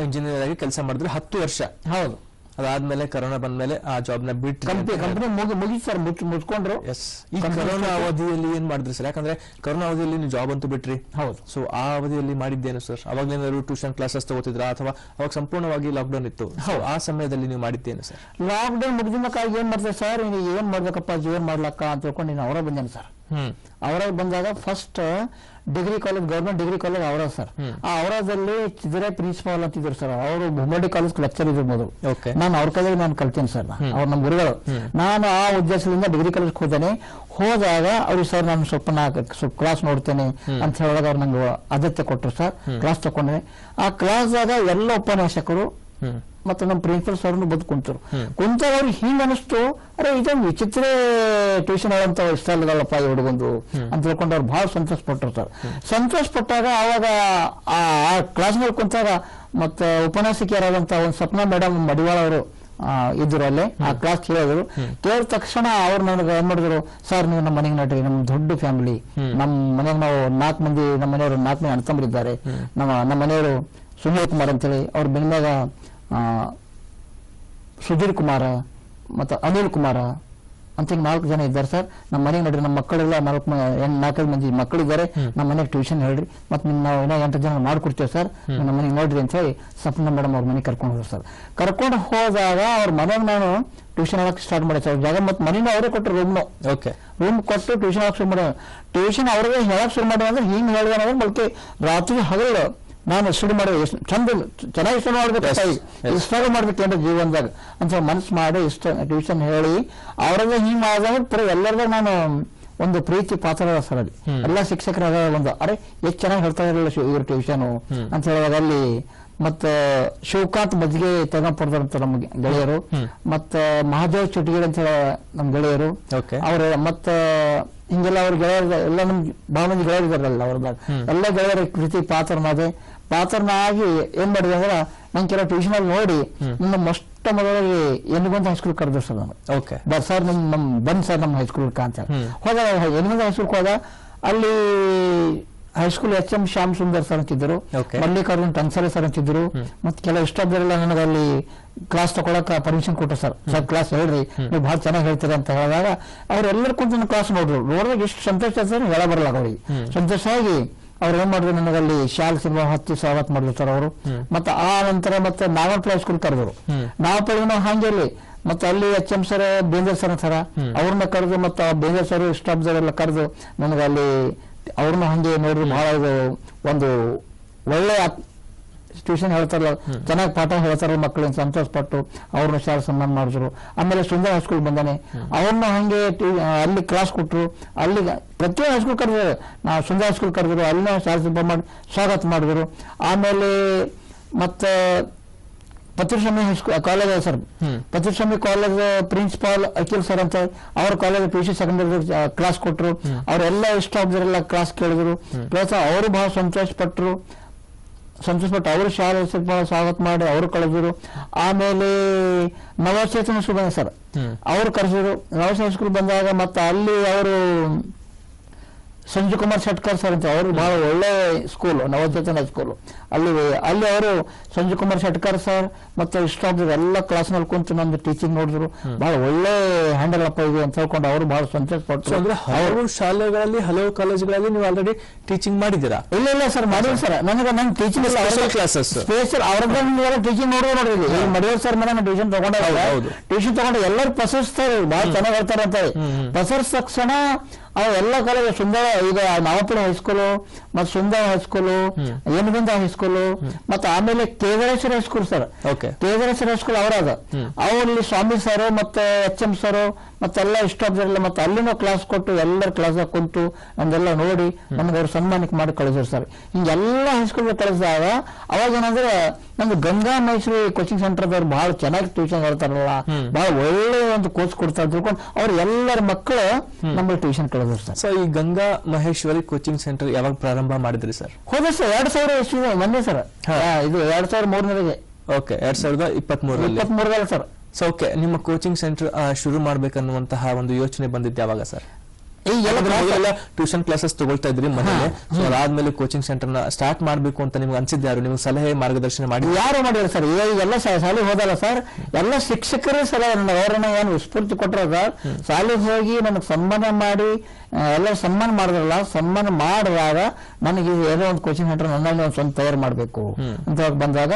ಇಂಜಿನಿಯರ್ ಆಗಿ ಕೆಲಸ ಮಾಡಿದ್ರೆ ಹತ್ತು ವರ್ಷ. ಹೌದು. ಅದಾದ್ಮೇಲೆ ಕರೋನಾ ಬಂದ್ಮೇಲೆ ಆ ಜಾಬ್ನ ಬಿಟ್ಟು ಕಂಪನಿ ಮುಗಿ ಸರ್ ಮುಚ್ಚಿ ಮುಚ್ಕೊಂಡ್ರು ಎಸ್ ಈ ಕರೋನಾ ಅವಧಿಯಲ್ಲಿ ಏನ್ ಮಾಡಿದ್ರಿ ಸರ್ ಯಾಕಂದ್ರೆ ಕರೋನಾ ಅವಧಿಯಲ್ಲಿ ನೀವು ಜಾಬ್ ಅಂತೂ ಬಿಟ್ರಿ. ಹೌದು. ಸೊ ಆ ಅವಧಿಯಲ್ಲಿ ಮಾಡಿದ್ದೇನು ಸರ್ ಅವಾಗಲೇನಾದ್ರು ಟ್ಯೂಷನ್ ಕ್ಲಾಸಸ್ ತಗೋತಿದ್ರ? ಅಥವಾ ಅವಾಗ ಸಂಪೂರ್ಣವಾಗಿ ಲಾಕ್ಡೌನ್ ಇತ್ತು. ಹೌದು. ಆ ಸಮಯದಲ್ಲಿ ನೀವು ಮಾಡಿದ್ದೇನು ಸರ್ ಲಾಕ್ಡೌನ್ ಮುಗಿದಿನಕ್ಕಾಗಿ ಏನ್ ಮಾಡ್ತಾರೆ ಸರ್ ಏನ್ ಮಾಡ್ಬೇಕಪ್ಪ? ಜೀವನ ಮಾಡ್ಲಕ್ಕ ಅಂತ ತಿಳ್ಕೊಂಡು ನೀನು ಅವರ ಬಂದೇನೆ ಸರ್ ಅವರಾಗ ಬಂದಾಗ first degree college government degree college ಅವರ ಸರ್ ಆ ಅವರದಲ್ಲಿ ಚಿದ್ರೆ ಪ್ರಿನ್ಸಿಪಾಲ್ ಅಂತಿದ್ರು ಸರ್ ಅವರು ಮುಮ್ಮಡಿ ಕಾಲೇಜ್ ಲೆಕ್ಚರ್ ಇದ್ರು ಮೊದಲು ಓಕೆ ನಾನು ಅವ್ರ ಕೈಯಾಗ ನಾನು ಕಲ್ತೀನಿ ಸರ್ ಅವ್ರ ನಮ್ಮ ಗುರುಗಳು. ನಾನು ಆ ಉದ್ದೇಶದಿಂದ ಡಿಗ್ರಿ ಕಾಲೇಜ್ ಹೋದೇನೆ. ಹೋದಾಗ ಅವ್ರಿಗೆ ಸರ್ ನಾನು ಸ್ವಲ್ಪ ನಾ ಸ್ವಲ್ಪ ಕ್ಲಾಸ್ ನೋಡ್ತೇನೆ ಅಂತ ಹೇಳಿದಾಗ ಅವ್ರು ನಂಗೆ ಆದ್ಯತೆ ಕೊಟ್ಟರು ಸರ್ ಕ್ಲಾಸ್ ತಗೊಂಡೆ ಆ ಕ್ಲಾಸ್ದಾಗ ಎಲ್ಲ ಉಪನ್ಯಾಸಕರು ಮತ್ತೆ ನಮ್ಮ ಪ್ರಿನ್ಸಿಪಲ್ ಸರ್ ಬಂದು ಕುಂತರು ಕುಂತಾಗ ಅವ್ರಿಗೆ ಹಿಂಗ ಅನಿಸ್ತು ಅರೆ ಇದೊಂದು ವಿಚಿತ್ರ ಟ್ಯೂಷನ್ ಹೇಳಂತ ಇಷ್ಟ ಇಲ್ಲದಲ್ಲಪ್ಪ ಈ ಹುಡುಗಂದು ಅಂತ ತಿಳ್ಕೊಂಡು ಅವ್ರು ಬಹಳ ಸಂತೋಷ ಪಟ್ಟಿರ್ತಾರೆ ಸಂತೋಷ ಪಟ್ಟಾಗ ಅವಾಗ ಆ ಕ್ಲಾಸ್ ಮೇಲೆ ಕುಂತಾಗ ಮತ್ತೆ ಉಪನ್ಯಾಸಕಿಯರಾದಂತ ಒಂದು ಸ್ವಪ್ನ ಮೇಡಮ್ ಮಡಿವಾಳ ಅವರು ಇದ್ರು ಅಲ್ಲಿ ಆ ಕ್ಲಾಸ್ ಕೇಳಿದ್ರು ಕೇಳಿದ ತಕ್ಷಣ ಅವ್ರು ನನಗೆ ಏನ್ ಮಾಡಿದ್ರು ಸರ್ ನೀವು ನಮ್ಮ ಮನೆಗೆ ನಡ್ರಿ ನಮ್ಮ ದೊಡ್ಡ ಫ್ಯಾಮಿಲಿ ನಮ್ಮ ಮನೆಗೆ ನಾವು ನಾಲ್ಕು ಮಂದಿ ನಮ್ಮ ಮನೆಯವರು ನಾಲ್ಕು ಮಂದಿ ಅಣ್ತಂಬರಿದ್ದಾರೆ ನಮ್ಮ ನಮ್ಮ ಮನೆಯವರು ಸುನೀಲ್ ಕುಮಾರ್ ಅಂತೇಳಿ ಅವ್ರ ಬೆನ್ಮ್ಯಾಗ ಸುಧೀರ್ ಕುಮಾರ ಮತ್ತು ಅನಿಲ್ ಕುಮಾರ ಅಂತ ಹಿಂಗೆ ನಾಲ್ಕು ಜನ ಇದ್ದಾರೆ ಸರ್. ನಮ್ಮ ಮನೆಗೆ ನೋಡ್ರಿ ನಮ್ಮ ಮಕ್ಕಳೆಲ್ಲ ನಾಲ್ಕು ಏನ್ ನಾಲ್ಕೈದು ಮಂದಿ ಮಕ್ಕಳಿದ್ದಾರೆ ನಮ್ಮ ಮನೆಗೆ ಟ್ಯೂಷನ್ ಹೇಳ್ರಿ. ಮತ್ತು ನಿಮ್ಮ ನಾವು ಇನ್ನೂ ಎಂಟು ಜನ ಮಾಡ್ಕೊಡ್ತೇವೆ ಸರ್. ನಮ್ಮ ಮನೆಗೆ ನೋಡ್ರಿ ಅಂತ ಹೇಳಿ ಸಪ್ನ ಮೇಡಮ್ ಅವ್ರ ಮನೆಗೆ ಕರ್ಕೊಂಡು ಹೋದ್ರು ಸರ್. ಕರ್ಕೊಂಡು ಹೋದಾಗ ಅವ್ರ ಮನೆಗೆ ನಾನು ಟ್ಯೂಷನ್ ಹೇಳಕ್ಕೆ ಸ್ಟಾರ್ಟ್ ಮಾಡಿ ಸರ್. ಜಾಗ ಮತ್ತು ಮನೆನ ಅವರೇ ಕೊಟ್ಟರು ರೂಮ್ನು ಓಕೆ ರೂಮ್ ಕೊಟ್ಟು ಟ್ಯೂಷನ್ ಹಾಕಿ ಶುರು ಮಾಡಿದ. ಟ್ಯೂಷನ್ ಅವ್ರಿಗೆ ಹೇಳಕ್ಕೆ ಶುರು ಮಾಡಿದ ಅಂದ್ರೆ ಹಿಂಗೆ ಹೇಳಿದ ಅಂದ್ರೆ ಬಲ್ಕಿ ರಾತ್ರಿ ಹಗಲು. ನಾನು ಶುರು ಮಾಡಿ ಎಷ್ಟು ಚಂದ ಚೆನ್ನಾಗಿ ಇಷ್ಟ ಮಾಡ್ಬೇಕು. ಇಷ್ಟ ಮಾಡ್ಬೇಕು ಏನ್ರ ಜೀವನದಾಗ. ಅಂತ ಮನಸ್ಸು ಮಾಡಿ ಇಷ್ಟ ಟ್ಯೂಷನ್ ಹೇಳಿ ಅವ್ರಿಗೆ ಹಿಂಗ್ ಮಾಡಿದಾಗ ಪ್ರ ಎಲ್ಲರದಾಗ ನಾನು ಒಂದು ಪ್ರೀತಿ ಪಾತ್ರ ಸರ್ ಅಲ್ಲಿ. ಎಲ್ಲ ಶಿಕ್ಷಕರಾದ ಒಂದು ಅರೆ ಎಷ್ಟು ಚೆನ್ನಾಗಿ ಹೇಳ್ತಾ ಇರಲಿಲ್ಲ ಇವ್ರ ಟ್ಯೂಷನ್ ಅಂತ ಹೇಳಿದಾಗ ಅಲ್ಲಿ ಮತ್ತ ಶಿವಕಾಂತ್ ಮಜ್ಜಿಗೆ ತಗೊಂಡ್ಪಡ್ದಾರಂತ ನಮ್ಮ ಗೆಳೆಯರು. ಮತ್ತೆ ಮಹಾದೇವ್ ಚುಟಗಿರಿ ಅಂತ ಹೇಳಿ ನಮ್ಮ ಗೆಳೆಯರು. ಅವ್ರ ಮತ್ತ ಹಿಂಗೆಲ್ಲ ಅವ್ರ ಗೆಳೆಯರ ಎಲ್ಲ ನಮ್ ಬಹಳ ಮಂದಿ ಗೆಳೆಯರಿದಾರಲ್ಲ ಅವ್ರದಾಗ ಎಲ್ಲ ಗೆಳೆಯರ ಪ್ರೀತಿ ಪಾತ್ರನಾದೆ ಪಾತ್ರನಾಗಿ ಏನ್ ಮಾಡಿದೆ ಅಂದ್ರೆ ನಂಗೆ ಕೆಲವು ಟ್ಯೂಷನ್ ಅಲ್ಲಿ ನೋಡಿ ನನ್ನ ಮೊಟ್ಟ ಮೊದಲಾಗಿ ಎನ್ಗೊಂದು ಹೈಸ್ಕೂಲ್ ಕರೆದ್ರು ಸರ್ ನಾನು. ಓಕೆ. ಬರ್ ಸರ್ ನಿಮ್ ನಮ್ ಬಂದ್ ಸರ್ ನಮ್ಮ ಹೈಸ್ಕೂಲ್ ಅಂತ ಹೋದ ಹೋದಾಗ ಎನ್ನಿಗೊಂದು ಹೈಸ್ಕೂಲ್ ಹೋದ ಅಲ್ಲಿ high school H M Shyam Sundar sir ಅಂತಿದ್ರು Okay. ಮಲ್ಲಿಕಾರ್ಜುನ್ ಟನ್ಸರಿ ಸರ್ ಅಂತಿದ್ರು ಮತ್ತೆ ಕೆಲವು ಇಷ್ಟೊಬ್ಬರೆಲ್ಲ ನನಗೆ ಅಲ್ಲಿ ಕ್ಲಾಸ್ ತಗೊಳಕ ಪರ್ಮಿಷನ್ ಕೊಟ್ಟರು ಸರ್. ಸರ್ ಕ್ಲಾಸ್ ಹೇಳ್ರಿ ನೀವು ಬಹಳ ಚೆನ್ನಾಗಿ ಹೇಳ್ತೀರ ಅಂತ ಹೇಳಿದಾಗ ಅವ್ರೆಲ್ಲರೂ ಕುಂತ ಕ್ಲಾಸ್ ನೋಡ್ರು. ನೋಡಿದಾಗ ಎಷ್ಟು ಸಂತೋಷ ಸರ್ ಹೇಳ ಬರಲ್ಲ ಅವ್ರಿಗೆ. ಸಂತೋಷ ಆಗಿ ಅವ್ರು ಏನ್ ಮಾಡಿದ್ರು ನನಗಲ್ಲಿ ಶಾಲ್ ಸಿನಿಮಾ ಹತ್ತು ಸ್ವಾಗತ ಮಾಡಿದ್ರು ಸರ್ ಅವರು. ಮತ್ತೆ ಆ ನಂತರ ಮತ್ತೆ ನಾವರಪ್ರೈಸ್ ಸ್ಕೂಲ್ ಕರೆದ್ರು. ನಾಗರ್ಪುರ ಹಾಗೆ ಅಲ್ಲಿ. ಮತ್ತೆ ಅಲ್ಲಿ H M sir Bendre sir ಸರ ಅವ್ರನ್ನ ಕರೆದು ಮತ್ತೆ ಬೇಂದ್ರ ಸರ್ ಸ್ಟಾಫ್ ಎಲ್ಲ ಕರೆದು ನನಗೆ ಅಲ್ಲಿ ಅವ್ರನ್ನ ಹಂಗೆ ನೋಡಿದ್ರು ಬಹಳ ಒಂದು ಒಳ್ಳೆ ಟ್ಯೂಷನ್ ಹೇಳ್ತಾರಲ್ಲ ಚೆನ್ನಾಗಿ ಪಾಠ ಹೇಳ್ತಾರಲ್ಲ ಮಕ್ಕಳಿಗೆ ಸಂತೋಷ ಪಟ್ಟು ಅವ್ರನ್ನ ಶಾಲೆ ಸನ್ಮಾನ ಮಾಡಿದ್ರು. ಆಮೇಲೆ ಸುಂದರ ಹೈಸ್ಕೂಲ್ ಬಂದಾನೆ. ಅವ್ರನ್ನ ಹಂಗೆ ಅಲ್ಲಿ ಕ್ಲಾಸ್ ಕೊಟ್ರು. ಅಲ್ಲಿ ಪ್ರತಿ ಹೈಸ್ಕೂಲ್ ಕರೆದ್ರು. ನಾವು ಸುಂದರ ಹೈಸ್ಕೂಲ್ ಕರೆದ್ರು ಅಲ್ಲಿನ ಶಾಲೆ ಸನ್ಮಾನ ಮಾಡಿ ಸ್ವಾಗತ ಮಾಡಿದ್ರು. ಆಮೇಲೆ ಮತ್ತೆ Patiswami high school college sir Patiswami college principal Akhil sir ಅಂತ ಅವ್ರ college P C secondary class ಕೊಟ್ರು. ಅವರೆಲ್ಲ ಇಷ್ಟ ಆಗಿದ್ರೆಲ್ಲ ಕ್ಲಾಸ್ ಕೇಳಿದ್ರು. ಪ್ಲಸ್ ಅವರು ಬಹಳ ಸಂತೋಷ ಪಟ್ರು ಸಂತೋಷಪಟ್ಟು ಅವರು ಶಾಲೆ ಸ್ವಾಗತ ಮಾಡಿ ಅವರು ಕಳಿಸಿದ್ರು ಆಮೇಲೆ ನವಚೇತನ ಸರ್. ಅವರು ಕರೆಸಿದ್ರು. ನವಚೇತನ ಬಂದಾಗ ಮತ್ತೆ ಅಲ್ಲಿ ಅವರು ಸಂಜು ಕುಮಾರ್ ಶೆಟ್ಕರ್ ಸರ್ ಅಂತ ಅವರು ಬಹಳ ಒಳ್ಳೆ ಸ್ಕೂಲ್ ನವಚೇತನ ಸ್ಕೂಲ್ ಅಲ್ಲಿ ಅಲ್ಲಿ ಅವರು ಸಂಜು ಕುಮಾರ್ ಶೆಟ್ಕರ್ ಸರ್ ಮತ್ತೆ ಇಷ್ಟ ಎಲ್ಲ ಕ್ಲಾಸ್ನಲ್ಲಿ ಕುಂತು ನಮ್ದು ಟೀಚಿಂಗ್ ನೋಡಿದ್ರು. ಬಹಳ ಒಳ್ಳೆ ಹ್ಯಾಂಡಲ್ ಅಪ್ಪ ಇದೆ ಅಂತ ಹೇಳ್ಕೊಂಡು ಅವರು ಬಹಳ ಸಂತೋಷ ಪಟ್ಟರು ಅಂದ್ರೆ ಹಲವು ಶಾಲೆಗಳಲ್ಲಿ ಹಲವು ಕಾಲೇಜುಗಳಲ್ಲಿ ನೀವು ಆಲ್ರೆಡಿ ಟೀಚಿಂಗ್ ಮಾಡಿದ್ದೀರಾ? ಇಲ್ಲ ಇಲ್ಲ ಸರ್ ಮಾಡಿದ್ರು ಸರ್ ನನಗೆ ನಂಗೆ teaching classes special classes. Special ಅವ್ರದ್ದು ಟೀಚಿಂಗ್ ನೋಡಿದ್ರು ಈ ಮಡಿಯೂರ್ ಸರ್ ಮನೆ ಟ್ಯೂಷನ್ ತಗೊಂಡಾಗ. ಟ್ಯೂಷನ್ ತಗೊಂಡು ಎಲ್ಲರೂ ಪಸರಿಸ್ತಾರೆ ಬಹಳ ಚೆನ್ನಾಗಿ ಹೇಳ್ತಾರೆ ಅಂತ ಪಸರಿಸ ತಕ್ಷಣ ಅವು ಎಲ್ಲ ಕಾಲೇಜ್ ಸುಂದರ ಈಗ ನಾವಪುರ ಹೈಸ್ಕೂಲು ಮತ್ ಸುಂದರ ಹೈಸ್ಕೂಲು ಏನುಗುಂದ ಹೈಸ್ಕೂಲು ಮತ್ತೆ ಆಮೇಲೆ Kedareshwara high school sir Kedareshwara high school ಅವರದ ಅವರಲ್ಲಿ ಸ್ವಾಮಿ ಸರ್ ಮತ್ತೆ ಎಚ್ ಎಂ ಸರ್ ಮತ್ತೆಲ್ಲ ಇಷ್ಟೊಬ್ಬರೆಲ್ಲ ಮತ್ತೆ ಅಲ್ಲಿನೂ ಕ್ಲಾಸ್ ಕೊಟ್ಟು ಎಲ್ಲರ ಕ್ಲಾಸ್ ಕುಂತು ನಮ್ದೆಲ್ಲ ನೋಡಿ ನಮ್ಗೆ ಅವ್ರು ಸನ್ಮಾನಕ್ಕೆ ಮಾಡಿ ಕಳಿಸಿದ್ರು ಸರ್ ಹಿಂಗೆಲ್ಲ ಹೈಸ್ಕೂಲ್ಗೆ ಕಳಿಸಿದಾಗ ಅವಾಗ ಏನಂದ್ರೆ ನಮ್ದು ಗಂಗಾ ಮೈಸೂರು ಕೋಚಿಂಗ್ ಸೆಂಟರ್ದವ್ರು ಬಹಳ ಚೆನ್ನಾಗಿ ಟ್ಯೂಷನ್ ಹೇಳ್ತಾರಲ್ಲ ಬಹಳ ಒಳ್ಳೆ ಒಂದು ಕೋಚ್ ಕೊಡ್ತಾರೆ ತಿಳ್ಕೊಂಡು ಅವ್ರ ಎಲ್ಲರ ಮಕ್ಕಳು ನಮ್ಮಲ್ಲಿ ಟ್ಯೂಷನ್ ಕಳಿದ್ರು ಸರ್ ಸೊ ಈ ಗಂಗಾ ಮಹೇಶ್ವರಿ ಕೋಚಿಂಗ್ ಸೆಂಟರ್ ಯಾವಾಗ ಪ್ರಾರಂಭ ಮಾಡಿದ್ರಿ ಸರ್ ಹೋದ ಸರ್ ಎರಡ್ ಸಾವಿರ ಎಷ್ಟು ಮೊನ್ನೆ ಸರ್ ಇದು ಎರಡ್ ಸಾವಿರ ಮೂರನೇಗೆ ಓಕೆ ಎರಡ್ ಸಾವಿರದ ಇಪ್ಪತ್ತ್ ಮೂರರಲ್ಲಿ ಇಪ್ಪತ್ತ್ ಮೂರರಲ್ಲಿ ಸರ್ ಸೊ ಓಕೆ ನಿಮ್ಮ ಕೋಚಿಂಗ್ ಸೆಂಟರ್ ಶುರು ಮಾಡ್ಬೇಕನ್ನುವಂತಹ ಒಂದು ಯೋಚನೆ ಬಂದಿದ್ದು ಯಾವಾಗ ಸರ್ ಟ್ಯೂಷನ್ ಕ್ಲಾಸಸ್ ತಗೊಳ್ತಾ ಇದ್ರಿ ಮನೇಲಿ. ಸೊ ಅದಾದ್ಮೇಲೆ ಕೋಚಿಂಗ್ ಸೆಂಟರ್ನ ಸ್ಟಾರ್ಟ್ ಮಾಡಬೇಕು ಅಂತ ನಿಮ್ಗೆ ಅನ್ಸಿದ್ದು ಯಾರು? ನಿಮ್ಗೆ ಸಲಹೆ ಮಾರ್ಗದರ್ಶನ ಮಾಡಿ ಯಾರು ಮಾಡಿಲ್ಲ ಸರ್? ಎಲ್ಲ ಶಾಲೆಗೆ ಹೋದಲ್ಲ ಸರ್? ಎಲ್ಲ ಶಿಕ್ಷಕರೇ ಸರ್ ಅವರನ್ನ ಏನು ಸ್ಫೂರ್ತಿ ಕೊಟ್ಟರು ಸರ್? ಶಾಲೆಗೆ ಹೋಗಿ ನನಗೆ ಸನ್ಮಾನ ಮಾಡಿ ಎಲ್ಲ ಸನ್ಮಾನ ಮಾಡಿದ್ರಲ್ಲ ಸನ್ಮಾನ ಮಾಡಿದಾಗ ನನಗೆ ಏನೋ ಒಂದು ಕೋಚಿಂಗ್ ಸೆಂಟರ್ ನನ್ನಲ್ಲಿ ಒಂದು ಸ್ವಂತ ತಯಾರು ಮಾಡಬೇಕು ಅಂತ ಬಂದಾಗ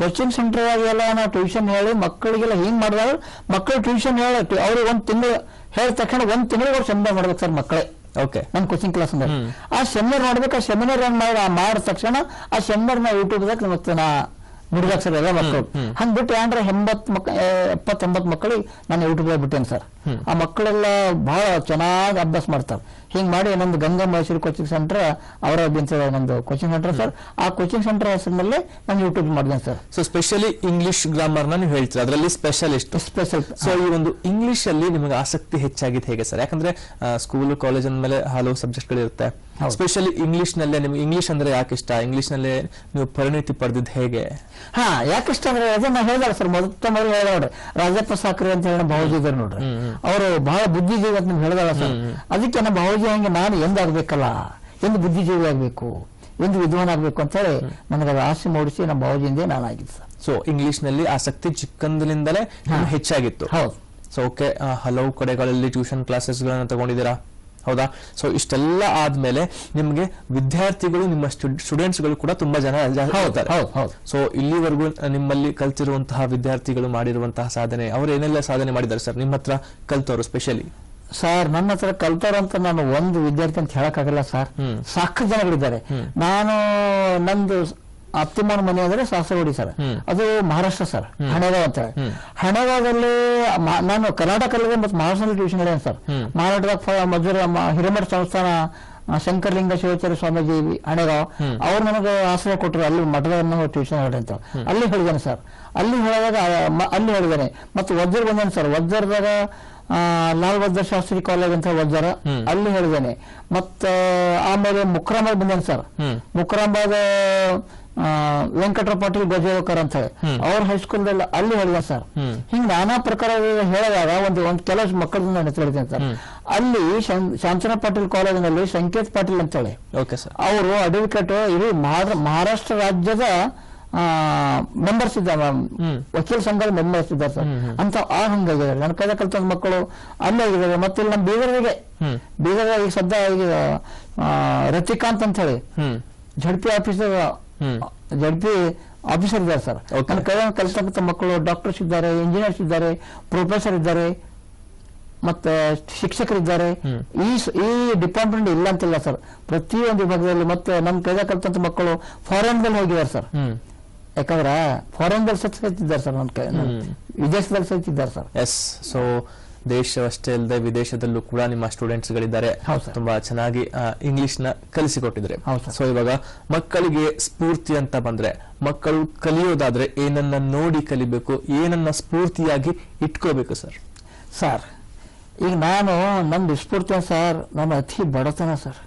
ಕೋಚಿಂಗ್ ಸೆಂಟರ್ ಎಲ್ಲ ನಾವು ಟ್ಯೂಷನ್ ಹೇಳಿ ಮಕ್ಕಳಿಗೆಲ್ಲ ಹಿಂಗೆ ಮಾಡಿದಾಗ ಮಕ್ಕಳು ಟ್ಯೂಷನ್ ಹೇಳಿ ಅವ್ರಿಗೆ ಒಂದು ತಿಂಗಳು ಹೇಳಿದ ತಕ್ಷಣ ಒಂದ್ ತಿಂಗಳಿಗೆ ಸಂಬಳ ಮಾಡ್ಬೇಕು ಸರ್ ಮಕ್ಕಳೇ. ಓಕೆ ನಮ್ ಕೋಚಿಂಗ್ ಕ್ಲಾಸ್ ಅಂದ್ರೆ ಆ ಸೆಮಿನಾರ್ ಮಾಡ್ಬೇಕು ಆ ಸೆಮಿನಾರ್ ಏನ್ ಮಾಡಿ ಆ ಮಾಡಿದ ತಕ್ಷಣ ಆ ಸೆಮಿನಾರ್ನ ಯೂಟ್ಯೂಬ್ದಾಗ ಮತ್ತೆ ನಾ ಬಿಡ್ಬೇಕು ಸರ್ ಎಲ್ಲ ಮಕ್ಕಳು. ಹಂಗ್ ಬಿಟ್ಟು ಏನ್ರ ಎಂಬತ್ ಮಕ್ ಎಪ್ಪತ್ತೊಂಬತ್ ಮಕ್ಕಳಿಗೆ ನಾನು ಯೂಟ್ಯೂಬ್ ಬಿಟ್ಟೇನೆ ಸರ್. ಆ ಮಕ್ಕಳೆಲ್ಲ ಬಹಳ ಚೆನ್ನಾಗಿ ಅಭ್ಯಾಸ ಮಾಡ್ತಾರೆ. ಹಿಂಗ್ ಮಾಡಿ ನಮ್ದು ಗಂಗಾ ಮೈಸೂರು ಕೋಚಿಂಗ್ ಸೆಂಟರ್ ಅವರ ನಂದು ಕೋಚಿಂಗ್ ಸೆಂಟರ್ ಸರ್ ಆ ಕೋಚಿಂಗ್ ಸೆಂಟರ್ ಹೆಸರಿನಲ್ಲಿ ನಾನು ಯೂಟ್ಯೂಬ್ ಮಾಡಿದೆ ಸರ್ ಸೊ ಸ್ಪೆಷಲಿ ಇಂಗ್ಲಿಷ್ ಗ್ರಾಮರ್ನ ನೀವು ಹೇಳ್ತೀರಾ ಅದರಲ್ಲಿ ಸ್ಪೆಷಲಿಸ್ಟ್ ಸ್ಪೆಷಲ್ ಸೊ ಈ ಒಂದು ಇಂಗ್ಲಿಷ್ ಅಲ್ಲಿ ನಿಮಗೆ ಆಸಕ್ತಿ ಹೆಚ್ಚಾಗಿದೆ ಹೇಗೆ ಸರ್ ಯಾಕಂದ್ರೆ ಸ್ಕೂಲ್ ಕಾಲೇಜ್ ಅಂದ್ಮೇಲೆ ಹಲವು ಸಬ್ಜೆಕ್ಟ್ಗಳು ಇರುತ್ತೆ ಸ್ಪೆಷಲಿ ಇಂಗ್ಲಿಷ್ ನಲ್ಲೇ ನಿಮ್ಗೆ ಇಂಗ್ಲಿಷ್ ಅಂದ್ರೆ ಯಾಕೆ ಇಷ್ಟ? ಇಂಗ್ಲಿಷ್ನಲ್ಲಿ ನೀವು ಪರಿಣಿತಿ ಪಡೆದಿದ್ದು ಹೇಗೆ? ಹಾ ಯಾಕೆ ಯಾಕಿಷ್ಟ ಅಂದ್ರೆ ಅದನ್ನ ಹೇಳಿದಾರೆ ಸರ್ ಮೊದಲ ಮೊದಲು ಹೇಳ ನೋಡ್ರಿ. ರಾಜಪ್ಪ ಸಾಕ್ರಿ ಅಂತ ಹೇಳಿ ಭಾವಜಿ ಇದ್ದಾರೆ ನೋಡ್ರಿ. ಅವರು ಬಹಳ ಬುದ್ಧಿಜೀವಿ ಅಂತ ನಿಮ್ಗೆ ಹೇಳಿದಾರ ಸರ್ ಅದಕ್ಕೆ ನಮ್ಮ ಭಾವಜಿ ಹಂಗೆ ನಾನು ಎಂದಾಗಬೇಕಲ್ಲ ಎಂದು ಬುದ್ಧಿಜೀವಿ ಆಗಬೇಕು ಎಂದು ವಿದ್ವಾನ್ ಆಗಬೇಕು ಅಂತ ಹೇಳಿ ನನಗೆ ಅದು ಆಸೆ ಮೂಡಿಸಿ ನಮ್ಮ ನಾನು ಆಗಿದ್ದು ಸರ್. ಸೊ ಇಂಗ್ಲಿಷ್ನಲ್ಲಿ ಆಸಕ್ತಿ ಚಿಕ್ಕಂದಿನಿಂದಲೇ ಹೆಚ್ಚಾಗಿತ್ತು. ಹೌದು. ಸೊ ಓಕೆ ಹಲವು ಕಡೆಗಳಲ್ಲಿ ಟ್ಯೂಷನ್ ಕ್ಲಾಸಸ್ ಗಳನ್ನ ತಗೊಂಡಿದ್ದೀರಾ? ಹೌದಾ? ಸೊ ಇಷ್ಟೆಲ್ಲ ಆದ್ಮೇಲೆ ನಿಮ್ಗೆ ವಿದ್ಯಾರ್ಥಿಗಳು ನಿಮ್ಮ ಸ್ಟೂಡೆಂಟ್ಸ್ಗಳು ಕೂಡ ತುಂಬಾ ಜನ ಸೊ ಇಲ್ಲಿವರೆಗೂ ನಿಮ್ಮಲ್ಲಿ ಕಲ್ತಿರುವಂತಹ ವಿದ್ಯಾರ್ಥಿಗಳು ಮಾಡಿರುವಂತಹ ಸಾಧನೆ ಅವರು ಏನೆಲ್ಲ ಸಾಧನೆ ಮಾಡಿದ್ದಾರೆ ಸರ್? ನಿಮ್ಮ ಹತ್ರ ಕಲ್ತವರು ಸ್ಪೆಷಲಿ ಸರ್ ನನ್ನ ಹತ್ರ ಕಲ್ತಾರಂತ ನಾನು ಒಂದು ವಿದ್ಯಾರ್ಥಿ ಅಂತ ಹೇಳಕ್ಕಾಗಲ್ಲ ಸರ್. ಸಾಕು ಸಾಕಷ್ಟು ಜನಗಳಿದ್ದಾರೆ. ನಾನು ನಂದು ಅಪ್ತಿಮಾನ ಮನೆ ಅಂದ್ರೆ ಸಾಸಗೋಡಿ ಸರ್. ಅದು ಮಹಾರಾಷ್ಟ್ರ ಸರ್ ಹಣೆಗಾವ್ ಅಂತ ಹೇಳಿ. ಹಣೆಗಾವದಲ್ಲಿ ಮ- ನಾನು ಕರ್ನಾಟಕದಲ್ಲಿ ಮತ್ತು ಮಹಾರಾಷ್ಟ್ರದಲ್ಲಿ ಟ್ಯೂಷನ್ ಹೇಳೇನು ಸರ್. ಮಹಾರಾಷ್ಟ್ರದಾಗ ಮಧುರ ಹಿರೇಮಠ ಸಂಸ್ಥಾನ ಶಂಕರಲಿಂಗ ಶಿವಾಚಾರ್ಯ ಸ್ವಾಮೀಜಿ ಹಣೆಗಾವ್. ಅವ್ರು ನನಗೆ ಆಶ್ರಯ ಕೊಟ್ಟರು. ಅಲ್ಲಿ ಮಠದ ಟ್ಯೂಷನ್ ಹೇಳಿ. ಅಂತ ಅಲ್ಲಿ ಹೇಳಿದ್ದೇನೆ ಸರ್. ಅಲ್ಲಿ ಹೇಳಿದಾಗ ಅಲ್ಲಿ ಹೇಳಿದ್ದೇನೆ. ಮತ್ತು ವಜ್ರ ಬಂದೇನೆ ಸರ್. ವಜ್ರದಾಗ ಲಾಲ್ ಬಹದ್ದೂರ್ ಶಾಸ್ತ್ರಿ ಕಾಲೇಜ್ ಅಂತ ವಜ್ರ ಅಲ್ಲಿ ಹೇಳಿದ್ದೇನೆ. ಮತ್ತ ಆಮೇಲೆ ಮುಕ್ರಾಂಬಾದ್ ಬಂದೇನೆ ಸರ್? ಹ್ಮ್. ಮುಕ್ರಾಂಬಾದ ವೆಂಕಟರ ಪಾಟೀಲ್ ಗಜೇವಕರ್ ಅಂತ ಹೇಳಿ. ಅವ್ರ ಹೈಸ್ಕೂಲ್ ಅಲ್ಲಿ ಹೇಳಿದ ಸರ್. ಹಿಂಗ್ ನಾನಾ ಪ್ರಕಾರ ಹೇಳಿದಾಗ ಒಂದು ಒಂದ್ ಕೆಲವು ಮಕ್ಕಳನ್ನ ನಾನು ಹೇಳ್ತೇನೆ ಸರ್. ಅಲ್ಲಿ ಶಾಂತನ ಪಾಟೀಲ್ ಕಾಲೇಜಿನಲ್ಲಿ ಸಂಕೇತ್ ಪಾಟೀಲ್ ಅಂತ ಹೇಳಿ ಓಕೆ ಸರ್. ಅವರು ಅಡ್ವೊಕೇಟ್ ಇಡೀ ಮಹಾರ- ಮಹಾರಾಷ್ಟ್ರ ರಾಜ್ಯದ ಮೆಂಬರ್ಸ್ ಇದ್ದಾರೆ. ವಕೀಲ ಸಂಘದ ಮೆಂಬರ್ಸ್ ಇದ್ದಾರೆ ಸರ್. ಅಂತ ಆ ಹಂಗಾಗಿದೆ ನನ್ನ ಕೈದ ಕಲ್ತ ಮಕ್ಕಳು ಅಲ್ಲೇ ಆಗಿದ್ದಾರೆ ಮತ್ತೆ ಇಲ್ಲಿ ನಮ್ಮ ಬೀದರ್ಗೆ. ಬೀದರ್ ಈಗ ಸದ್ಯ ಈಗ ರತಿಕಾಂತ್ ಅಂತ ಹೇಳಿ. ZP officer. ಜಡ್ಪಿ ಆಫೀಸರ್ ಇದ್ದಾರೆ ಸರ್. ನನ್ನ ಕೈ ಕಲಿತಕ್ಕಂಥ ಮಕ್ಕಳು ಡಾಕ್ಟರ್ಸ್ ಇದ್ದಾರೆ ಇಂಜಿನಿಯರ್ಸ್ ಇದ್ದಾರೆ ಪ್ರೊಫೆಸರ್ ಇದ್ದಾರೆ ಮತ್ತೆ ಶಿಕ್ಷಕರಿದ್ದಾರೆ. ಇದ್ದಾರೆ ಈ ಈ ಡಿಪಾರ್ಟ್ಮೆಂಟ್ ಇಲ್ಲ ಅಂತಿಲ್ಲ ಸರ್. ಪ್ರತಿಯೊಂದು ವಿಭಾಗದಲ್ಲಿ ಮತ್ತೆ ನಮ್ಮ ಕೈದ ಕಲಿತಂತ ಮಕ್ಕಳು ಫಾರಿನ್ದಲ್ಲಿ ಹೋಗಿದ್ದಾರೆ ಸರ್. ಯಾಕಂದ್ರೆ ಫಾರಿನ್ ಸತ್ತಿದ್ದಾರೆ ಸರ್ ನನ್ನ ಕೈ. ವಿದೇಶದಲ್ಲಿ ಸತ್ತಿದ್ದಾರೆ ಸರ್ ಎಸ್ ಸೊ ದೇಶವಷ್ಟೇ ಅಲ್ಲದೆ ವಿದೇಶದಲ್ಲೂ ಕೂಡ ನಿಮ್ಮ ಸ್ಟೂಡೆಂಟ್ಸ್ ಗಳಿದ್ದಾರೆ. ತುಂಬಾ ಚೆನ್ನಾಗಿ ಇಂಗ್ಲಿಷ್ನ ಕಲಿಸಿಕೊಟ್ಟಿದ್ರೆ. ಸೊ ಇವಾಗ ಮಕ್ಕಳಿಗೆ ಸ್ಫೂರ್ತಿ ಅಂತ ಬಂದ್ರೆ ಮಕ್ಕಳು ಕಲಿಯೋದಾದ್ರೆ ಏನನ್ನ ನೋಡಿ ಕಲಿಬೇಕು ಏನನ್ನ ಸ್ಫೂರ್ತಿಯಾಗಿ ಇಟ್ಕೋಬೇಕು ಸರ್ ಸರ್ ಈಗ ನಾನು ನಮ್ದು ಸ್ಫೂರ್ತಿ ಸರ್ ನನ್ನ ಅತಿ ಬಡತನ ಸರ್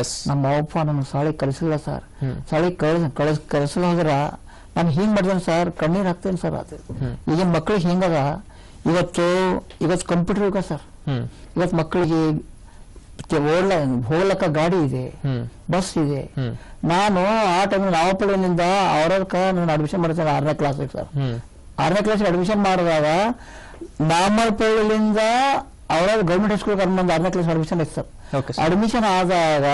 ಎಸ್ ನಮ್ಮ ಅಪ್ಪ ನನ್ನ ಸಾಳಿ ಕಲಿಸಿಲ್ಲ ಸರ್. ಸಾಳಿ ಕಳಿಸ್ ಕಳಿಸ್ ಕಳಿಸಲ್ಲ ಹೋದ್ರ ನಾನು ಹಿಂಗ್ ಮಾಡಿದ್ದೇನೆ ಸರ್ ಕಣ್ಣೀರ್ ಹಾಕ್ತೇನೆ ಸರ್ ಅದು. ಈಗ ಈಗಿನ ಮಕ್ಕಳಿಗೆ ಹಿಂಗದ. ಇವತ್ತು ಇವತ್ತು ಕಂಪ್ಯೂಟರ್ ಯುಗ ಸರ್. ಇವತ್ತು ಮಕ್ಕಳಿಗೆ ಓಡ್ಲ ಹೋಗ್ಲಕ್ಕ ಗಾಡಿ ಇದೆ ಬಸ್ ಇದೆ. ನಾನು ಆ ಟೈಮ್ ನಾವಪಳ್ಳಿನಿಂದ ಅವ್ರಕ್ಕ ನಾನು ಅಡ್ಮಿಷನ್ ಮಾಡ್ತೇನೆ ಆರನೇ ಕ್ಲಾಸಿಗೆ ಸರ್. ಆರನೇ ಕ್ಲಾಸ್ ಅಡ್ಮಿಷನ್ ಮಾಡಿದಾಗ ನಾಮಲ್ಪಳ್ಳಿಯಿಂದ ಅವರ ಗೌರ್ಮೆಂಟ್ ಹೈಸ್ಕೂಲ್ ಕರ್ಮಂದ ಆರನೇ ಕ್ಲಾಸ್ ಅಡ್ಮಿಷನ್ ಐತೆ ಸರ್. ಅಡ್ಮಿಷನ್ ಆದಾಗ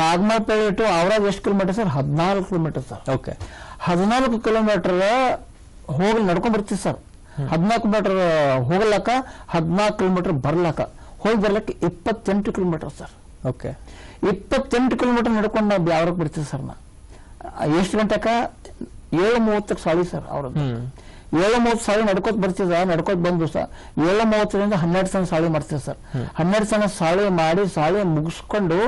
ನಾಗಮಲ್ಪಳ್ಳಿ ಟು ಅವರಾಜ್ ಎಷ್ಟು ಕಿಲೋಮೀಟರ್ ಸರ್? ಹದಿನಾಲ್ಕು ಕಿಲೋಮೀಟರ್ ಸರ್. ಓಕೆ ಹದಿನಾಲ್ಕು ಕಿಲೋಮೀಟರ್ ಹೋಗಿ ನಡ್ಕೊಂಡ್ ಬರ್ತೀವಿ ಸರ್. ಹದಿನಾಲ್ಕು ಮೀಟರ್ ಹೋಗ್ಲಾಕ ಹದಿನಾಲ್ಕು ಕಿಲೋಮೀಟರ್ ಬರ್ಲಕ್ಕ ಹೋಗಿ ಬರ್ಲಕ್ಕ ಇಪ್ಪತ್ತೆಂಟು ಕಿಲೋಮೀಟರ್ ಸರ್. ಓಕೆ. ಇಪ್ಪತ್ತೆಂಟು ಕಿಲೋಮೀಟರ್ ನಡ್ಕೊಂಡು ನಾವು ಯಾವ್ರಕ್ಕೆ ಬರ್ತೀವಿ ಸರ್ ನಾ. ಎಷ್ಟು ಗಂಟೆಕ? ಏಳು ಮೂವತ್ತಕ್ಕೆ ಸಾಲಿ ಸರ್ ಅವ್ರದ್ದು. ಏಳು ಮೂವತ್ತು ಸಾಳಿ ನಡ್ಕೋತ ಬರ್ತಿದ್ದ ನಡ್ಕೋತ ಬಂದು ಸರ್. ಏಳು ಮೂವತ್ತರಿಂದ ಹನ್ನೆರಡು ಸಲ ಸಾಳಿ ಮಾಡ್ತೀವಿ ಸರ್. ಹನ್ನೆರಡು ಸಲ ಸಾಳಿ ಮಾಡಿ ಸಾಳಿ ಮುಗಿಸ್ಕೊಂಡು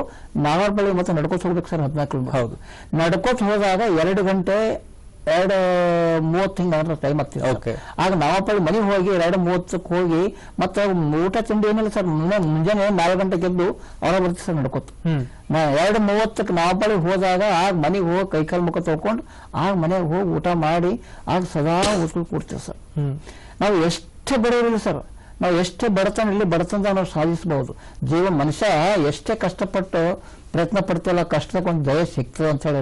ನಾಗರಬಳ್ಳಿ ಮತ್ತೆ ನಡ್ಕೋತ ಹೋಗ್ಬೇಕು ಸರ್ ಹದಿನಾಲ್ಕು ಕಿಲೋಮೀಟರ್. ಹೌದು. ನಡ್ಕೋತ ಹೋದಾಗ ಎರಡು ಗಂಟೆ ಎರಡು ಮೂವತ್ತು ಹಿಂಗ ಟೈಮ್ ಆಗ್ತಿದೆ ಓಕೆ ಆಗ ನಾವಪ್ಪಳ್ಳಿ ಮನೆಗೆ ಹೋಗಿ ಎರಡು ಮೂವತ್ತಕ್ಕೆ ಹೋಗಿ ಮತ್ತೆ ಊಟ ತಿಂಡಿ ಏನಿಲ್ಲ ಸರ್. ಮುಂಜಾನೆ ನಾಲ್ಕು ಗಂಟೆಗೆ ಗೆದ್ದು ಅವರ ಬರ್ತೀವಿ ಸರ್ ನಡ್ಕೋತು. ನಾ ಎರಡು ಮೂವತ್ತಕ್ಕೆ ನಾವಪ್ಪಳಿಗೆ ಹೋದಾಗ ಆಗ ಮನೆಗೆ ಹೋಗಿ ಕೈ ಕಾಲು ಮುಖ ತೊಳ್ಕೊಂಡು ಆಗ ಮನೆಗೆ ಹೋಗಿ ಊಟ ಮಾಡಿ ಆಗ ಸದಾ ಉತ್ಕೊಂಡು ಕೂಡ್ತೀವಿ ಸರ್. ನಾವು ಎಷ್ಟೇ ಬಡವರಿಲ್ಲ ಸರ್. ನಾವು ಎಷ್ಟೇ ಬಡತನ ಇಲ್ಲಿ ಬಡತನದ ನಾವು ಸಾಧಿಸಬಹುದು ಜೀವ ಮನುಷ್ಯ ಎಷ್ಟೇ ಕಷ್ಟಪಟ್ಟು ಪ್ರಯತ್ನ ಪಡ್ತಿಲ್ಲ ಕಷ್ಟಕ್ಕೊಂದು ದಯ ಸಿಗ್ತದೆ ಅಂತ ಹೇಳಿ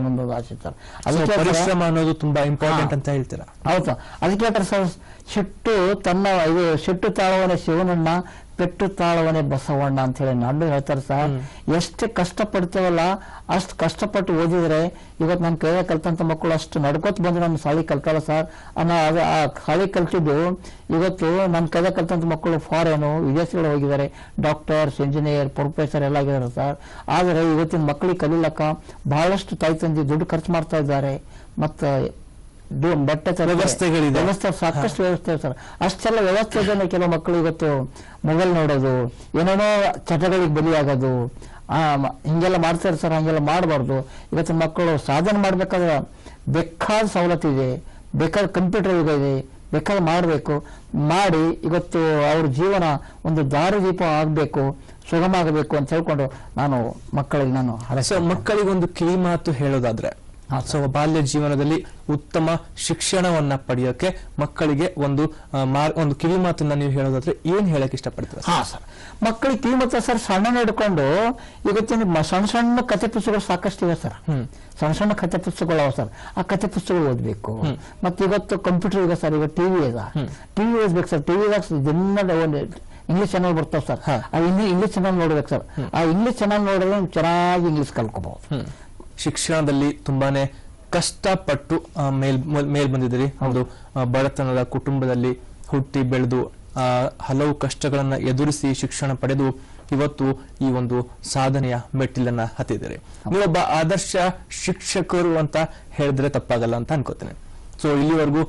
ಸರ್ So, ಅದಕ್ಕೆ ಪರಿಶ್ರಮ ಅನ್ನೋದು ತುಂಬಾ ಇಂಪಾರ್ಟೆಂಟ್ ಅಂತ ಹೇಳ್ತೀರಾ? ಹೌದಾ. ಅದಕ್ಕೆ ಸರ್ ಸಿಟ್ಟು ತನ್ನ ಇದು ಸಿಟ್ಟು ತಾಳವನ ಶಿವನಣ್ಣ ಪೆಟ್ಟು ತಾಳವನೆ ಬಸವಣ್ಣ ಅಂತ ಹೇಳಿ ನಾಡು ಹೇಳ್ತಾರೆ ಸರ್. ಎಷ್ಟು ಕಷ್ಟಪಡ್ತೇವಲ್ಲ ಅಷ್ಟು ಕಷ್ಟಪಟ್ಟು ಓದಿದ್ರೆ ಇವತ್ತು ನನ್ನ ಕೈಯಾಗ ಕಲ್ತಂತ ಮಕ್ಕಳು ಅಷ್ಟು ನಡ್ಕೋತ ಬಂದ್ರೆ ನಮ್ಮ ಸಾಲಿ ಕಲ್ತಾರ ಸರ್. ಅನ್ನೋ ಅದು ಆ ಶಾಲೆ ಕಲ್ತಿದ್ದು ಇವತ್ತು ನನ್ನ ಕೈಯಾಗ ಕಲ್ತಂತ ಮಕ್ಕಳು ಫಾರೇನು ವಿದೇಶಗಳು ಹೋಗಿದ್ದಾರೆ. ಡಾಕ್ಟರ್ಸ್ ಇಂಜಿನಿಯರ್ ಪ್ರೊಫೆಸರ್ ಎಲ್ಲ ಆಗಿದ್ದಾರೆ ಸರ್. ಆದರೆ ಇವತ್ತಿನ ಮಕ್ಕಳಿಗೆ ಕಲೀಲಕ್ಕ ಬಹಳಷ್ಟು ತಾಯಿ ತಂದೆ ದುಡ್ಡು ಖರ್ಚು ಮಾಡ್ತಾ ಇದ್ದಾರೆ. ಮತ್ತು ಬಟ್ಟೆ ವ್ಯವಸ್ಥೆಗಳಿದೆ. ವ್ಯವಸ್ಥೆ ಸಾಕಷ್ಟು ವ್ಯವಸ್ಥೆ ಇದೆ ಸರ್ ಅಷ್ಟೆಲ್ಲ ವ್ಯವಸ್ಥೆ ಇದೆ ಕೆಲವು ಮಕ್ಕಳು ಇವತ್ತು ಮೊಬೈಲ್ ನೋಡೋದು ಏನೇನೋ ಚಟಗಳಿಗೆ ಬಲಿಯಾಗೋದು ಹಿಂಗೆಲ್ಲ ಮಾಡ್ತಾರೆ ಸರ್ ಹಂಗೆಲ್ಲ ಮಾಡಬಾರ್ದು. ಇವತ್ತು ಮಕ್ಕಳು ಸಾಧನೆ ಮಾಡ್ಬೇಕಾದ್ರೆ ಬೇಕಾದ ಸವಲತ್ತು ಇದೆ ಬೇಕಾದ ಕಂಪ್ಯೂಟರ್ ಯುಗ ಇದೆ ಬೇಕಾದ ಮಾಡಬೇಕು. ಮಾಡಿ ಇವತ್ತು ಅವ್ರ ಜೀವನ ಒಂದು ದಾರಿದೀಪ ಆಗಬೇಕು ಸುಗಮ ಆಗಬೇಕು ಅಂತ ಹೇಳ್ಕೊಂಡು ನಾನು ಮಕ್ಕಳಿಗೆ ನಾನು ಸೊ ಹರಸ ಮಕ್ಕಳಿಗೊಂದು ಕಿವಿ ಮಾತು ಹೇಳೋದಾದ್ರೆ ಸೊ ಬಾಲ್ಯ ಜೀವನದಲ್ಲಿ ಉತ್ತಮ ಶಿಕ್ಷಣವನ್ನ ಪಡೆಯೋಕೆ ಮಕ್ಕಳಿಗೆ ಒಂದು ಒಂದು ಕಿವಿ ಮಾತನ್ನ ನೀವು ಹೇಳೋದಾದ್ರೆ ಏನ್ ಹೇಳಕ್ ಇಷ್ಟಪಡ್ತೀರಾ? ಹಾ ಸರ್. ಮಕ್ಕಳಿಗೆ ಕಿವಿಮಾತ ಸರ್ ಸಣ್ಣ ಹಿಡ್ಕೊಂಡು ಇವತ್ತಿನ ಸಣ್ಣ ಸಣ್ಣ ಕಥೆ ಪುಸ್ತಕಗಳು ಸಾಕಷ್ಟು ಇವೆ ಸರ್. ಸಣ್ಣ ಸಣ್ಣ ಕಥೆ ಪುಸ್ತಕಗಳು ಅವ ಸರ್. ಆ ಕಥೆ ಪುಸ್ತಕಗಳು ಓದ್ಬೇಕು. ಮತ್ತೆ ಇವತ್ತು ಕಂಪ್ಯೂಟರ್ ಈಗ ಸರ್ ಈಗ ಟಿವಿ ಇದೆ. ಟಿವಿ ಓದ್ಬೇಕು ಸರ್. ಟಿವಿ ದಿನ ಒಂದು ಇಂಗ್ಲಿಷ್ ಚಾನಲ್ ಬರ್ತಾವ ಸರ್. ಆ ಇಂಗ್ಲಿಷ್ ಚಾನಲ್ ನೋಡ್ಬೇಕು ಸರ್. ಆ ಇಂಗ್ಲಿಷ್ ಚಾನಲ್ ನೋಡಿದ್ರೆ ಚೆನ್ನಾಗಿ ಇಂಗ್ಲಿಷ್ ಕಲ್ಕೋಬಹುದು. ಶಿಕ್ಷಣದಲ್ಲಿ ತುಂಬಾನೇ ಕಷ್ಟಪಟ್ಟು ಮೇಲ್ ಮೇಲ್- ಬಂದಿದ್ದೀರಿ. ಒಂದು ಬಡತನದ ಕುಟುಂಬದಲ್ಲಿ ಹುಟ್ಟಿ ಬೆಳೆದು ಆ, ಹಲವು ಕಷ್ಟಗಳನ್ನ ಎದುರಿಸಿ ಶಿಕ್ಷಣ ಪಡೆದು ಇವತ್ತು ಈ ಒಂದು ಸಾಧನೆಯ ಮೆಟ್ಟಿಲನ್ನ ಹತ್ತಿದ್ದೀರಿ. ನೀವೊಬ್ಬ ಆದರ್ಶ ಶಿಕ್ಷಕರು ಅಂತ ಹೇಳಿದ್ರೆ ತಪ್ಪಾಗಲ್ಲ ಅಂತ ಅನ್ಕೋತೇನೆ. ಸೊ ಇಲ್ಲಿವರೆಗೂ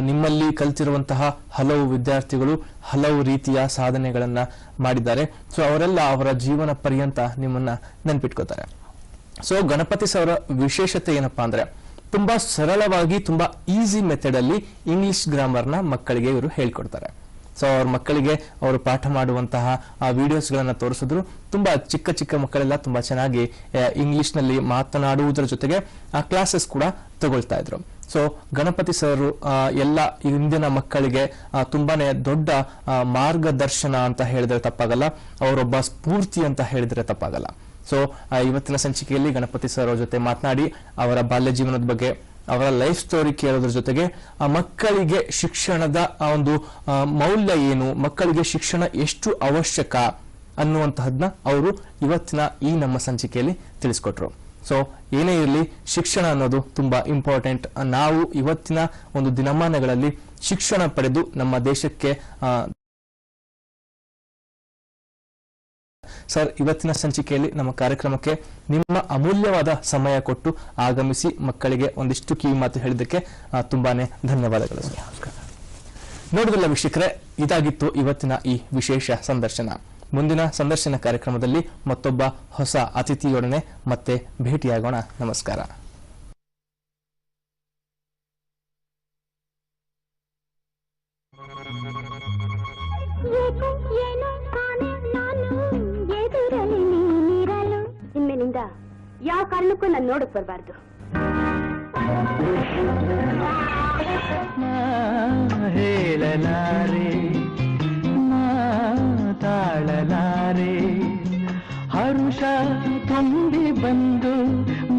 ನಿಮ್ಮಲ್ಲಿ ಕಲ್ತಿರುವಂತಹ ಹಲವು ವಿದ್ಯಾರ್ಥಿಗಳು ಹಲವು ರೀತಿಯ ಸಾಧನೆಗಳನ್ನ ಮಾಡಿದ್ದಾರೆ. ಸೊ ಅವರೆಲ್ಲ ಅವರ ಜೀವನ ಪರ್ಯಂತ ನಿಮ್ಮನ್ನ ನೆನ್ಪಿಟ್ಕೋತಾರೆ. ಸೊ ಗಣಪತಿ ಸರ್ ವಿಶೇಷತೆ ಏನಪ್ಪಾ ಅಂದ್ರೆ, ತುಂಬಾ ಸರಳವಾಗಿ, ತುಂಬಾ ಈಸಿ ಮೆಥಡ್ ಅಲ್ಲಿ ಇಂಗ್ಲಿಷ್ ಗ್ರಾಮರ್ನ ಮಕ್ಕಳಿಗೆ ಇವರು ಹೇಳ್ಕೊಡ್ತಾರೆ. ಸೊ ಅವ್ರ ಮಕ್ಕಳಿಗೆ ಅವರು ಪಾಠ ಮಾಡುವಂತಹ, ಆ ವಿಡಿಯೋಸ್ ಗಳನ್ನ ತೋರಿಸಿದ್ರು, ತುಂಬಾ ಚಿಕ್ಕ ಚಿಕ್ಕ ಮಕ್ಕಳೆಲ್ಲ ತುಂಬಾ ಚೆನ್ನಾಗಿ ಇಂಗ್ಲಿಷ್ನಲ್ಲಿ ಮಾತನಾಡುವುದರ ಜೊತೆಗೆ, ಆ ಕ್ಲಾಸಸ್ ಕೂಡ ತಗೊಳ್ತಾ ಇದ್ರು. ಸೊ ಗಣಪತಿ ಸರ್ ಎಲ್ಲ ಇಂದಿನ ಮಕ್ಕಳಿಗೆ ತುಂಬಾನೇ ದೊಡ್ಡ ಮಾರ್ಗದರ್ಶನ ಅಂತ ಹೇಳಿದ್ರೆ ತಪ್ಪಾಗಲ್ಲ, ಅವರೊಬ್ಬ ಸ್ಫೂರ್ತಿ ಅಂತ ಹೇಳಿದ್ರೆ ತಪ್ಪಾಗಲ್ಲ. ಸೊ ಇವತ್ತಿನ ಸಂಚಿಕೆಯಲ್ಲಿ ಗಣಪತಿ ಸರ್ ಅವರ ಜೊತೆ ಮಾತನಾಡಿ ಅವರ ಬಾಲ್ಯ ಜೀವನದ ಬಗ್ಗೆ, ಅವರ ಲೈಫ್ ಸ್ಟೋರಿ ಕೇಳೋದ್ರ ಜೊತೆಗೆ, ಆ, ಮಕ್ಕಳಿಗೆ ಶಿಕ್ಷಣದ ಆ, ಒಂದು ಮೌಲ್ಯ ಏನು, ಮಕ್ಕಳಿಗೆ ಶಿಕ್ಷಣ ಎಷ್ಟು ಅವಶ್ಯಕ ಅನ್ನುವಂತಹದ್ನ ಅವರು ಇವತ್ತಿನ ಈ ನಮ್ಮ ಸಂಚಿಕೆಯಲ್ಲಿ ತಿಳಿಸ್ಕೊಟ್ರು. ಸೊ ಏನೇ ಇರಲಿ, ಶಿಕ್ಷಣ ಅನ್ನೋದು ತುಂಬಾ ಇಂಪಾರ್ಟೆಂಟ್ ನಾವು ಇವತ್ತಿನ ಒಂದು ದಿನಮಾನಗಳಲ್ಲಿ ಶಿಕ್ಷಣ ಪಡೆದು ನಮ್ಮ ದೇಶಕ್ಕೆ ಸರ್ ಇವತ್ತಿನ ಸಂಚಿಕೆಯಲ್ಲಿ ನಮ್ಮ ಕಾರ್ಯಕ್ರಮಕ್ಕೆ ನಿಮ್ಮ ಅಮೂಲ್ಯವಾದ ಸಮಯ ಕೊಟ್ಟು ಆಗಮಿಸಿ ಮಕ್ಕಳಿಗೆ ಒಂದಿಷ್ಟು ಕಿವಿ ಮಾತು ಹೇಳಿದ್ದಕ್ಕೆ ತುಂಬಾನೇ ಧನ್ಯವಾದಗಳು ನೋಡಿದ್ರಲ್ಲ ವೀಕ್ಷಕರೇ ಇದಾಗಿತ್ತು ಇವತ್ತಿನ ಈ ವಿಶೇಷ ಸಂದರ್ಶನ. ಮುಂದಿನ ಸಂದರ್ಶನ ಕಾರ್ಯಕ್ರಮದಲ್ಲಿ ಮತ್ತೊಬ್ಬ ಹೊಸ ಅತಿಥಿಯೊಡನೆ ಮತ್ತೆ ಭೇಟಿಯಾಗೋಣ. ನಮಸ್ಕಾರ. ಯಾವ ಕಾರಣಕ್ಕೂ ನಾನು ನೋಡಕ್ ಬರಬಾರ್ದು. ಹೇಳಲಾರೆ ತಾಳಲಾರೆ ಹರುಷ ತುಂಬಿ ಬಂದು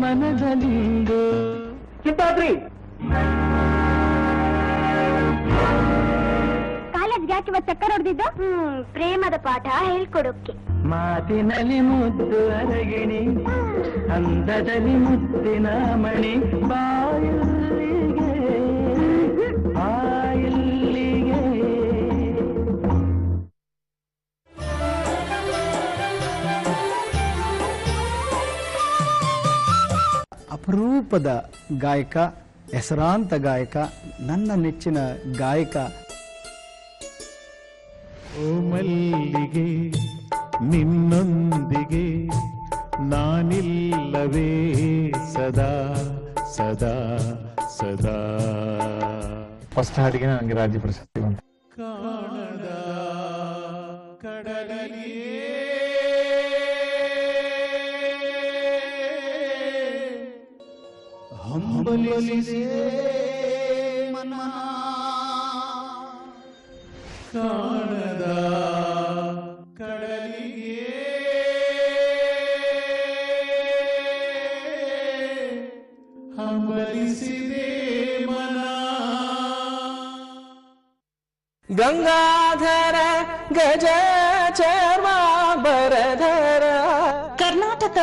ಮನದಲ್ಲಿಂದು. ಚಿತ್ತಾದ್ರಿ ಕಾಲೇಜ್ಗೆ ಯಾಕೆ ಇವತ್ತು ಹೊಡೆದಿದ್ದು ಹ್ಮ್ ಪ್ರೇಮದ ಪಾಠ ಹೇಳ್ಕೊಡೋಕೆ. ಮಾತಿನಲ್ಲಿ ಮುದ್ದು ಅರಗಿಣಿ ಅಂದದಲ್ಲಿ ಮುದ್ದಿನ ಮಣಿ ಬಾಯಲ್ಲಿಗೆ ಬಾಯಲ್ಲಿಗೆ. ಅಪರೂಪದ ಗಾಯಕ ಹೆಸರಾಂತ ಗಾಯಕ ನನ್ನ ನೆಚ್ಚಿನ ಗಾಯಕ ಮಲ್ಲಿಗೆ ನಿನ್ನೊಂದಿಗೆ ನಾನಿಲ್ಲವೇ ಸದಾ ಸದಾ ಸದಾ. ಫಸ್ಟ್ ಹಾಡಿಗೆ ನನಗೆ ರಾಜ್ಯ ಪ್ರಶಸ್ತಿ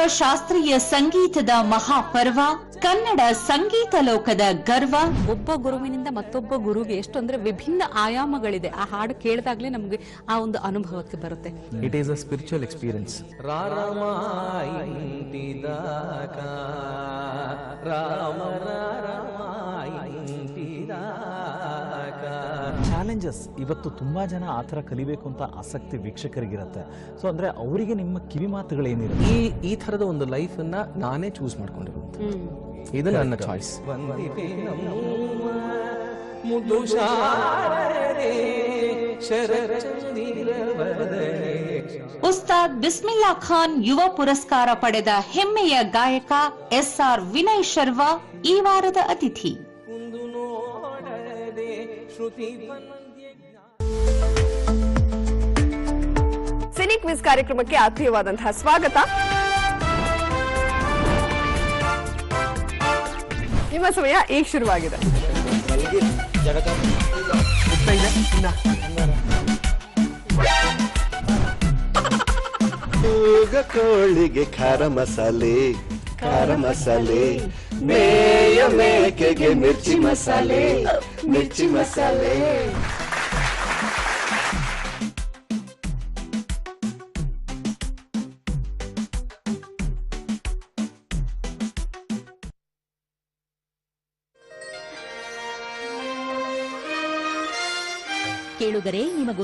ಶಾಸ್ತ್ರೀಯ ಸಂಗೀತದ ಮಹಾಪರ್ವ ಕನ್ನಡ ಸಂಗೀತ ಲೋಕದ ಗರ್ವ. ಒಬ್ಬ ಗುರುವಿನಿಂದ ಮತ್ತೊಬ್ಬ ಗುರುಗೆ ಎಷ್ಟು ಅಂದ್ರೆ ವಿಭಿನ್ನ ಆಯಾಮಗಳಿದೆ. ಆ ಹಾಡು ಕೇಳಿದಾಗಲೇ ನಮಗೆ ಆ ಒಂದು ಅನುಭವಕ್ಕೆ ಬರುತ್ತೆ. It is a spiritual experience challenges ಇವತ್ತು ತುಂಬ ಜನ ಆ ಥರ ಕಲಿಬೇಕು ಅಂತ ಆಸಕ್ತಿ ವೀಕ್ಷಕರಿಗಿರುತ್ತೆ. ಸೊ ಅಂದರೆ ಅವರಿಗೆ ನಿಮ್ಮ ಕಿವಿ ಮಾತುಗಳೇನಿರುತ್ತೆ? ಈ ಈ ಥರದ ಒಂದು ಲೈಫನ್ನು ಅನ್ನ ನಾನೇ ಚೂಸ್ ಮಾಡ್ಕೊಂಡಿರುವಂತ ಇದು ನನ್ನ ಚಾಯ್ಸ್ ಉಸ್ತಾದ್ ಬಿಸ್ಮಿಲ್ಲಾ ಖಾನ್ ಯುವ ಪುರಸ್ಕಾರ ಪಡೆದ ಹೆಮ್ಮೆಯ ಗಾಯಕ ಎಸ್ ಆರ್ ವಿನಯ್ ಶರ್ವಾ ಈ ವಾರದ ಅತಿಥಿ. ಸಿನಿ ಕ್ವಿಜ್ ಕಾರ್ಯಕ್ರಮಕ್ಕೆ ಆತ್ಮೀಯವಾದಂತಹ ಸ್ವಾಗತ. ನಿಮ್ಮ ಸಮಯ ಈಗ ಶುರುವಾಗಿದೆ. ಕೋಳಿಗೆ ಖಾರ ಮಸಾಲೆ ಖಾರ ಮಸಾಲೆ ಮೇಯ ಮೇಕೆಗೆ ಮಿರ್ಚಿ ಮಸಾಲೆ ಮಿರ್ಚಿ ಮಸಾಲೆ. ಕೇಳುಗರೆ ನಿಮಗೊಂದು